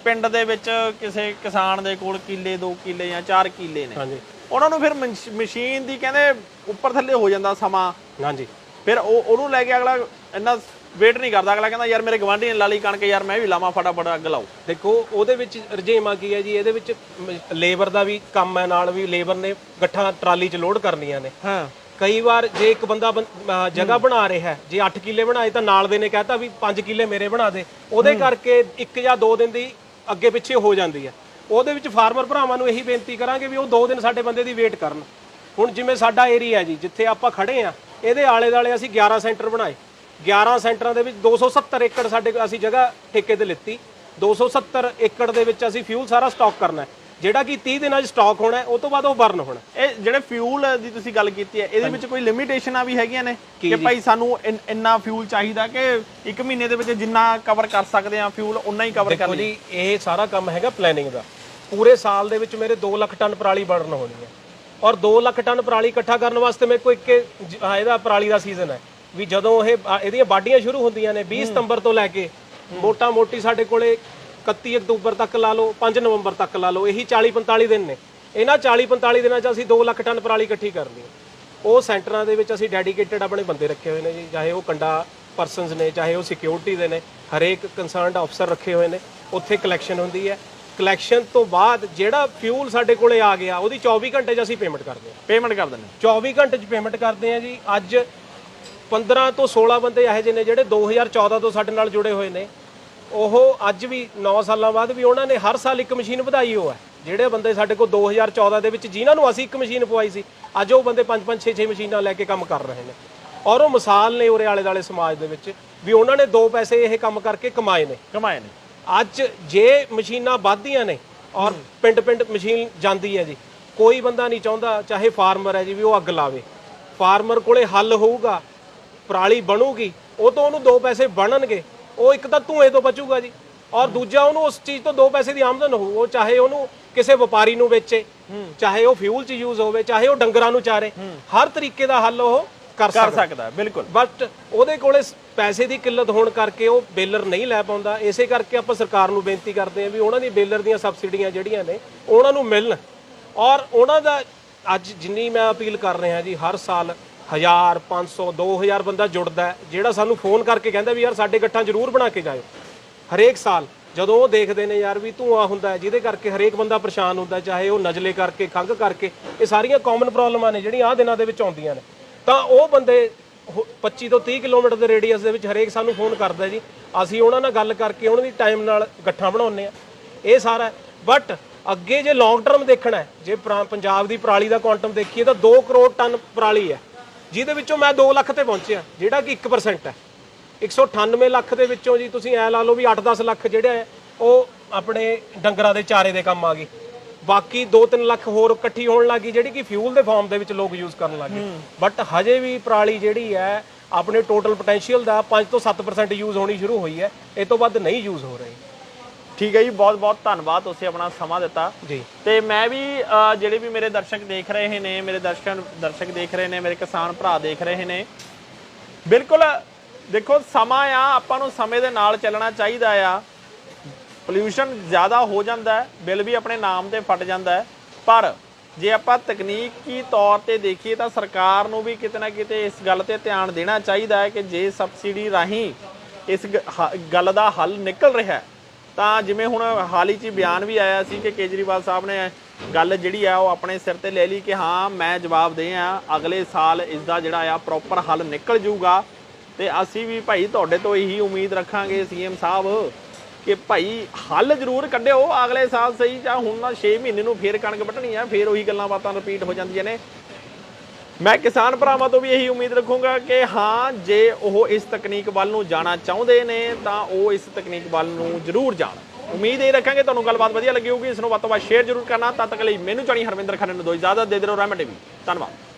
ਪਿੰਡ ਦੇ ਵਿੱਚ ਕਿਸੇ ਕਿਸਾਨ ਦੇ ਕੋਲ ਕਿੱਲੇ 2 ਕਿੱਲੇ ਜਾਂ 4 ਕਿੱਲੇ ਨੇ। ਹਾਂਜੀ। ਉਹਨਾਂ ਨੂੰ ਫਿਰ ਮਸ਼- ਮਸ਼ੀਨ ਦੀ ਕਹਿੰਦੇ ਉੱਪਰ ਥੱਲੇ ਹੋ ਜਾਂਦਾ ਸਮਾਂ। ਹਾਂਜੀ। ਫਿਰ ਉਹ ਉਹਨੂੰ ਲੈ ਕੇ ਅਗਲਾ ਇੰਨਾ ਵੇਟ ਨਹੀਂ ਕਰਦਾ। ਅਗਲਾ ਕਹਿੰਦਾ ਯਾਰ ਮੇਰੇ ਗਵਾਂਢੀ ਨੇ ਲਾਲੀ ਕਣਕ ਯਾਰ ਮੈਂ ਵੀ ਲਾਵਾਂ ਫਟਾਫਟ ਅੱਗ ਲਾਓ। ਦੇਖੋ ਉਹਦੇ ਵਿੱਚ ਰਜੇਮਾ ਕੀ ਹੈ ਜੀ? ਇਹਦੇ ਵਿੱਚ ਲੇਬਰ ਦਾ ਵੀ ਕੰਮ ਹੈ ਨਾਲ ਵੀ ਲੇਬਰ ਨੇ ਗੱਠਾਂ ਟਰਾਲੀ 'ਚ ਲੋਡ ਕਰਨੀਆਂ ਨੇ। ਹਾਂ। ਕਈ ਵਾਰ ਜੇ ਇੱਕ ਬੰਦਾ ਜਗ੍ਹਾ ਬਣਾ ਰਿਹਾ ਜੇ 8 ਕਿੱਲੇ ਬਣਾਏ ਤਾਂ ਨਾਲ ਦੇ ਨੇ ਕਹਤਾ ਵੀ 5 ਕਿੱਲੇ ਮੇਰੇ ਬਣਾ ਦੇ। ਉਹਦੇ ਕਰਕੇ ਇੱਕ ਜਾਂ ਦੋ ਦਿਨ ਦੀ ਅੱਗੇ ਪਿੱਛੇ ਹੋ ਜਾਂਦੀ ਹੈ। ਉਹਦੇ ਵਿੱਚ ਫਾਰਮਰ ਭਰਾਵਾਂ ਨੂੰ ਇਹੀ ਬੇਨਤੀ ਕਰਾਂਗੇ ਵੀ ਉਹ ਦੋ ਦਿਨ ਸਾਡੇ ਬੰਦੇ ਦੀ ਵੇਟ ਕਰਨ। ਹੁਣ ਜਿਵੇਂ ਸਾਡਾ ਏਰੀਆ ਜੀ ਜਿੱਥੇ ਆਪਾਂ ਖੜੇ ਆ ਇਹਦੇ ਆਲੇ ਦਾਲੇ ਅਸੀਂ 11 ਸੈਂਟਰ ਬਣਾਏ। 11 ਸੈਂਟਰਾਂ ਦੇ ਵਿੱਚ 270 ਏਕੜ ਸਾਡੇ ਅਸੀਂ ਜਗ੍ਹਾ ਠੇਕੇ ਤੇ ਲਿੱਤੀ। 270 ਏਕੜ ਦੇ ਵਿੱਚ ਅਸੀਂ ਫਿਊਲ ਸਾਰਾ ਸਟਾਕ ਕਰਨਾ ਹੈ। ਜਿਹੜਾ ਕਿ 30 ਦਿਨਾਂ 'ਚ ਸਟਾਕ ਹੋਣਾ ਹੈ, ਉਹ ਤੋਂ ਬਾਅਦ ਉਹ ਬਰਨ ਹੋਣਾ। ਇਹ ਜਿਹੜੇ ਫਿਊਲ ਦੀ ਤੁਸੀਂ ਗੱਲ ਕੀਤੀ ਹੈ ਇਹਦੇ ਵਿੱਚ ਕੋਈ ਲਿਮਿਟੇਸ਼ਨਾਂ ਵੀ ਹੈਗੀਆਂ ਨੇ? ਕਿ ਭਾਈ ਸਾਨੂੰ ਇਨ- ਫਿਊਲ ਚਾਹੀਦਾ ਕਿ ਇੱਕ ਮਹੀਨੇ ਦੇ ਵਿੱਚ ਜਿੰਨਾ ਕਵਰ ਕਰ ਸਕਦੇ ਆ ਫਿਊਲ ਉਨਾ ਹੀ ਕਵਰ ਕਰ ਜੀ ਇਹ ਸਾਰਾ ਕੰਮ ਹੈਗਾ ਪਲੈਨਿੰਗ ਦਾ। ਪੂਰੇ ਸਾਲ ਦੇ ਵਿੱਚ ਮੇਰੇ 2 ਲੱਖ ਟਨ ਪਰਾਲੀ ਬਰਨ ਹੋਣੀ ਹੈ। ਔਰ 2 ਲੱਖ ਟਨ ਪਰਾਲੀ ਇਕੱਠਾ ਕਰਨ ਵਾਸਤੇ ਮੇਰੇ ਕੋਲ ਇੱਕ ਇਹਦਾ ਪਰਾਲੀ ਦਾ ਸੀਜ਼ਨ ਹੈ। ਵੀ ਜਦੋਂ ਇਹ ਆ, ਇਹਦੀਆਂ ਵਾਢੀਆਂ ਸ਼ੁਰੂ ਹੁੰਦੀਆਂ ਨੇ 20 ਸਤੰਬਰ ਤੋਂ ਲੈ ਕੇ ਮੋਟਾ ਮੋਟੀ ਸਾਡੇ ਕੋਲੇ 31 ਅਕਤੂਬਰ ਤੱਕ ਲਾ ਲਓ 5 ਨਵੰਬਰ ਤੱਕ ਲਾ ਲਓ ਇਹੀ 40 45 ਦਿਨ ਨੇ। ਇਹਨਾਂ 40 45 ਦਿਨਾਂ 'ਚ ਅਸੀਂ 2 ਲੱਖ ਟਨ ਪਰਾਲੀ ਇਕੱਠੀ ਕਰਨੀ ਹੈ ਉਹ ਸੈਂਟਰਾਂ ਦੇ ਵਿੱਚ ਅਸੀਂ ਡੈਡੀਕੇਟਡ ਆਪਣੇ ਬੰਦੇ ਰੱਖੇ ਹੋਏ ਨੇ ਜੀ ਚਾਹੇ ਉਹ ਕੰਡਾ ਪਰਸਨਸ ਨੇ ਚਾਹੇ ਉਹ ਸਿਕਿਉਰਿਟੀ ਦੇ ਨੇ ਹਰੇਕ ਕੰਸਰਨਡ ਅਫਸਰ ਰੱਖੇ ਹੋਏ ਨੇ ਉੱਥੇ ਕਲੈਕਸ਼ਨ ਹੁੰਦੀ ਹੈ। ਕਲੈਕਸ਼ਨ ਤੋਂ ਬਾਅਦ ਜਿਹੜਾ ਫਿਊਲ ਸਾਡੇ ਕੋਲੇ ਆ ਗਿਆ ਉਹਦੀ 24 ਘੰਟੇ 'ਚ ਅਸੀਂ ਪੇਮੈਂਟ ਕਰਦੇ ਹਾਂ। ਪੇਮੈਂਟ ਕਰ ਦਿੰਦੇ 24 ਘੰਟੇ 'ਚ ਪੇਮੈਂਟ ਕਰਦੇ ਆ ਜੀ। ਅੱਜ 15 ਤੋਂ 16 ਬੰਦੇ ਇਹੋ ਜਿਹੇ ਨੇ ਜਿਹੜੇ 2014 ਤੋਂ ਸਾਡੇ ਨਾਲ ਜੁੜੇ ਹੋਏ ਨੇ। ਉਹ ਅੱਜ ਵੀ 9 ਸਾਲਾਂ ਬਾਅਦ ਵੀ ਉਹਨਾਂ ਨੇ ਹਰ ਸਾਲ ਇੱਕ ਮਸ਼ੀਨ ਵਧਾਈ ਹੋ ਹੈ ਜਿਹੜੇ ਬੰਦੇ ਸਾਡੇ ਕੋਲ 2014 ਦੇ ਵਿੱਚ ਜਿਨ੍ਹਾਂ ਨੂੰ ਅਸੀਂ ਇੱਕ ਮਸ਼ੀਨ ਪਵਾਈ ਸੀ ਅੱਜ ਉਹ ਬੰਦੇ 5 5 6 6 ਮਸ਼ੀਨਾਂ ਲੈ ਕੇ ਕੰਮ ਕਰ ਰਹੇ ਨੇ। ਔਰ ਉਹ ਮਿਸਾਲ ਨੇ ਉਰੇ ਆਲੇ ਦਾਲੇ ਸਮਾਜ ਦੇ ਵਿੱਚ ਵੀ ਉਹਨਾਂ ਨੇ ਦੋ ਪੈਸੇ ਇਹ ਕੰਮ ਕਰਕੇ ਕਮਾਏ ਨੇ। ਕਮਾਏ ਨੇ। ਅੱਜ ਜੇ ਮਸ਼ੀਨਾਂ ਵੱਧਦੀਆਂ ਨੇ ਔਰ ਪਿੰਡ ਪਿੰਡ ਮਸ਼ੀਨ ਜਾਂਦੀ ਹੈ ਜੀ ਕੋਈ ਬੰਦਾ ਨਹੀਂ ਚਾਹੁੰਦਾ ਚਾਹੇ ਫਾਰਮਰ ਹੈ ਜੀ ਵੀ ਉਹ ਅੱਗ ਲਾਵੇ। ਫਾਰਮਰ ਕੋਲੇ ਹੱਲ ਹੋਊਗਾ ਪਰਾਲੀ ਬਣੂਗੀ ਉਹ ਤੋਂ ਉਹਨੂੰ ਦੋ ਪੈਸੇ ਬਣਨਗੇ ਉਹ ਇੱਕ ਤਾਂ ਧੂਏ ਤੋਂ ਬਚੂਗਾ ਜੀ। ਔਰ ਦੂਜਾ ਉਹਨੂੰ ਉਸ ਚੀਜ਼ ਤੋਂ ਦੋ ਪੈਸੇ ਦੀ ਆਮਦਨ ਹੋਊ ਉਹ ਚਾਹੇ ਉਹਨੂੰ ਕਿਸੇ ਵਪਾਰੀ ਨੂੰ ਵੇਚੇ ਚਾਹੇ ਉਹ ਫਿਊਲ 'ਚ ਯੂਜ਼ ਹੋਵੇ ਚਾਹੇ ਉਹ ਡੰਗਰਾਂ ਨੂੰ ਚਾਰੇ ਹਰ ਤਰੀਕੇ ਦਾ ਹੱਲ ਉਹ ਕਰ ਕਰ ਸਕਦਾ। ਬਿਲਕੁਲ। ਬਟ ਉਹਦੇ ਕੋਲੇ ਪੈਸੇ ਦੀ ਕਿੱਲਤ ਹੋਣ ਕਰਕੇ ਉਹ ਬੇਲਰ ਨਹੀਂ ਲੈ ਪਾਉਂਦਾ ਇਸੇ ਕਰਕੇ ਆਪਾਂ ਸਰਕਾਰ ਨੂੰ ਬੇਨਤੀ ਕਰਦੇ ਹਾਂ ਵੀ ਉਹਨਾਂ ਦੀ ਬੇਲਰ ਦੀਆਂ ਸਬਸਿਡੀਆਂ ਜਿਹੜੀਆਂ ਨੇ ਉਹਨਾਂ ਨੂੰ ਮਿਲਣ। ਔਰ ਉਹਨਾਂ ਦਾ ਅੱਜ ਜਿੰਨੀ ਮੈਂ ਅਪੀਲ ਕਰ ਰਿਹਾ ਜੀ ਹਰ ਸਾਲ 1000 500 2000 ਬੰਦਾ ਜੁੜਦਾ ਹੈ, ਜਿਹੜਾ ਸਾਨੂੰ ਫੋਨ ਕਰਕੇ ਕਹਿੰਦਾ ਵੀ ਯਾਰ ਸਾਡੇ ਗੱਠਾਂ ਜ਼ਰੂਰ ਬਣਾ ਕੇ ਜਾਇਓ। ਹਰੇਕ ਸਾਲ ਜਦੋਂ ਉਹ ਦੇਖਦੇ ਨੇ ਯਾਰ ਵੀ ਧੂਆਂ ਹੁੰਦਾ ਹੈ, ਜਿਹਦੇ ਕਰਕੇ ਹਰੇਕ ਬੰਦਾ ਪਰੇਸ਼ਾਨ ਹੁੰਦਾ ਹੈ, ਚਾਹੇ ਉਹ ਨਜ਼ਲੇ ਕਰਕੇ ਖੰਘ ਕਰਕੇ ਇਹ ਸਾਰੀਆਂ ਕਾਮਨ ਪ੍ਰੋਬਲਮਾਂ ਨੇ ਜਿਹੜੀਆਂ ਆਹ ਦਿਨਾਂ ਦੇ ਵਿੱਚ ਆਉਂਦੀਆਂ ਨੇ। ਤਾਂ ਉਹ ਬੰਦੇ ਹੋ 25 ਤੋਂ 30 ਕਿਲੋਮੀਟਰ ਦੇ ਰੇਡੀਅਸ ਦੇ ਵਿੱਚ ਹਰੇਕ ਸਾਨੂੰ ਫੋਨ ਕਰਦਾ ਜੀ। ਅਸੀਂ ਉਹਨਾਂ ਨਾਲ ਗੱਲ ਕਰਕੇ ਉਹਨਾਂ ਦੀ ਟਾਈਮ ਨਾਲ ਗੱਠਾਂ ਬਣਾਉਂਦੇ ਆ ਇਹ ਸਾਰਾ ਬਟ ਅੱਗੇ ਜੇ ਲੌਂਗ ਟਰਮ ਦੇਖਣਾ ਹੈ ਜੇ ਪਰਾ- ਪੰਜਾਬ ਦੀ ਪਰਾਲੀ ਦਾ ਕੁਆਂਟਮ ਦੇਖੀਏ ਤਾਂ 2 ਕਰੋੜ ਟਨ ਪਰਾਲੀ ਹੈ। ਜਿਹਦੇ ਵਿੱਚੋਂ ਮੈਂ 2 ਲੱਖ ਤੇ ਪਹੁੰਚਿਆ ਜਿਹੜਾ ਕਿ 1% ਹੈ। 198 ਲੱਖ ਦੇ ਵਿੱਚੋਂ ਜੀ ਤੁਸੀਂ ਐ ਲਾ ਲਓ ਵੀ 8-10 ਲੱਖ ਜਿਹੜੇ ਉਹ ਆਪਣੇ ਡੰਗਰਾਂ ਦੇ ਚਾਰੇ ਦੇ ਕੰਮ ਆ ਗਈ ਬਾਕੀ 2-3 ਲੱਖ ਹੋਰ ਇਕੱਠੀ ਹੋਣ ਲੱਗੀ ਜਿਹੜੀ ਕਿ ਫਿਊਲ ਦੇ ਫਾਰਮ ਦੇ ਵਿੱਚ ਲੋਕ ਯੂਜ਼ ਕਰਨ ਲੱਗੇ ਬਟ ਹਜੇ ਵੀ ਪਰਾਲੀ ਜਿਹੜੀ ਹੈ ਆਪਣੇ ਟੋਟਲ ਪੋਟੈਂਸ਼ੀਅਲ ਦਾ 5 ਤੋਂ 7% ਯੂਜ਼ ਹੋਣੀ ਸ਼ੁਰੂ ਹੋਈ ਹੈ। ਇਹ ਤੋਂ ਵੱਧ ਨਹੀਂ ਯੂਜ਼ ਹੋ ਰਹੀ। ਠੀਕ ਹੈ ਜੀ ਬਹੁਤ ਬਹੁਤ ਧੰਨਵਾਦ ਤੁਸੀਂ ਆਪਣਾ ਸਮਾਂ ਦਿੱਤਾ। ਜੀ। ਤੇ ਮੈਂ ਵੀ ਅ, ਜਿਹੜੇ ਵੀ ਮੇਰੇ ਦਰਸ਼ਕ ਦੇਖ ਰਹੇ ਨੇ ਮੇਰੇ ਦਰਸ਼ਕ ਦਰਸ਼ਕ ਦੇਖ ਰਹੇ ਨੇ ਮੇਰੇ ਕਿਸਾਨ ਭਰਾ ਦੇਖ ਰਹੇ ਨੇ ਬਿਲਕੁਲ ਦੇਖੋ ਸਮਾਂ ਆ ਆਪਾਂ ਨੂੰ ਸਮੇਂ ਦੇ ਨਾਲ ਚੱਲਣਾ ਚਾਹੀਦਾ ਆ। ਪੋਲਿਊਸ਼ਨ ਜ਼ਿਆਦਾ ਹੋ ਜਾਂਦਾ ਹੈ ਬਿੱਲ ਵੀ ਆਪਣੇ ਨਾਮ ਤੇ ਫਟ ਜਾਂਦਾ। ਹੈ ਪਰ ਜੇ ਆਪਾਂ ਤਕਨੀਕੀ ਤੌਰ ਤੇ ਦੇਖੀਏ ਤਾਂ ਸਰਕਾਰ ਨੂੰ ਵੀ ਕਿਤੇ ਨਾ ਕਿਤੇ ਇਸ ਗੱਲ ਤੇ ਧਿਆਨ ਦੇਣਾ ਚਾਹੀਦਾ ਹੈ ਕਿ ਜੇ ਸਬਸਿਡੀ ਰਾਹੀਂ ਇਸ ਗ- ਹ- ਗੱਲ ਦਾ ਹੱਲ ਨਿਕਲ ਰਿਹਾ ਹੈ ਤਾਂ ਜਿਵੇਂ ਹੁਣ ਹਾਲ ਹੀ ਚ ਹੀ ਬਿਆਨ ਵੀ ਆਇਆ ਸੀ ਕਿ ਕੇਜਰੀਵਾਲ ਸਾਹਿਬ ਨੇ ਗੱਲ ਜਿਹੜੀ ਆ ਉਹ ਆਪਣੇ ਸਿਰ ਤੇ ਲੈ ਲਈ ਕਿ ਹਾਂ, ਮੈਂ ਜਵਾਬ ਦੇ ਆ, ਅਗਲੇ ਸਾਲ ਇਸ ਦਾ ਜਿਹੜਾ ਆ ਪ੍ਰੋਪਰ ਹੱਲ ਨਿਕਲ ਜਾਊਗਾ। ਤੇ ਅਸੀਂ ਵੀ ਭਾਈ ਤੁਹਾਡੇ ਤੋਂ ਇਹੀ ਉਮੀਦ ਰੱਖਾਂਗੇ ਸੀਐਮ ਸਾਹਿਬ ਕਿ ਭਾਈ ਹੱਲ ਜ਼ਰੂਰ ਕੱਢਿਓ ਅਗਲੇ ਸਾਲ ਸਹੀ ਜਾਂ ਹੁਣ ਨਾ 6 ਮਹੀਨੇ ਨੂੰ ਫੇਰ ਕਣਕ ਵੱਢਣੀ ਆ, ਫੇਰ ਉਹੀ ਗੱਲਾਂ ਬਾਤਾਂ ਰਿਪੀਟ ਹੋ ਜਾਂਦੀਆਂ ਨੇ। ਮੈਂ ਕਿਸਾਨ ਭਰਾਵਾਂ ਤੋਂ ਵੀ ਇਹੀ ਉਮੀਦ ਰੱਖੂੰਗਾ ਕਿ ਹਾਂ, ਜੇ ਉਹ ਇਸ ਤਕਨੀਕ ਵੱਲ ਨੂੰ ਜਾਣਾ ਚਾਹੁੰਦੇ ਨੇ, ਤਾਂ ਉਹ ਇਸ ਤਕਨੀਕ ਵੱਲ ਨੂੰ ਜ਼ਰੂਰ ਜਾਣ। ਉਮੀਦ ਇਹ ਰੱਖਾਂਗੇ ਤੁਹਾਨੂੰ ਗੱਲਬਾਤ ਵਧੀਆ ਲੱਗੀ ਹੋਊਗੀ, ਇਸ ਨੂੰ ਵੱਧ ਤੋਂ ਵੱਧ ਸ਼ੇਅਰ ਜ਼ਰੂਰ ਕਰਨਾ। ਤਦ ਤੱਕ ਲਈ ਮੈਨੂੰ ਜਾਣੀ ਹਰਵਿੰਦਰ ਖੰਨੇ ਨੂੰ ਦੋ ਇਜਾਜ਼ਤ, ਦੇ ਦਿਓ ਰਹਿਮਤ ਵੀ ਧੰਨਵਾਦ।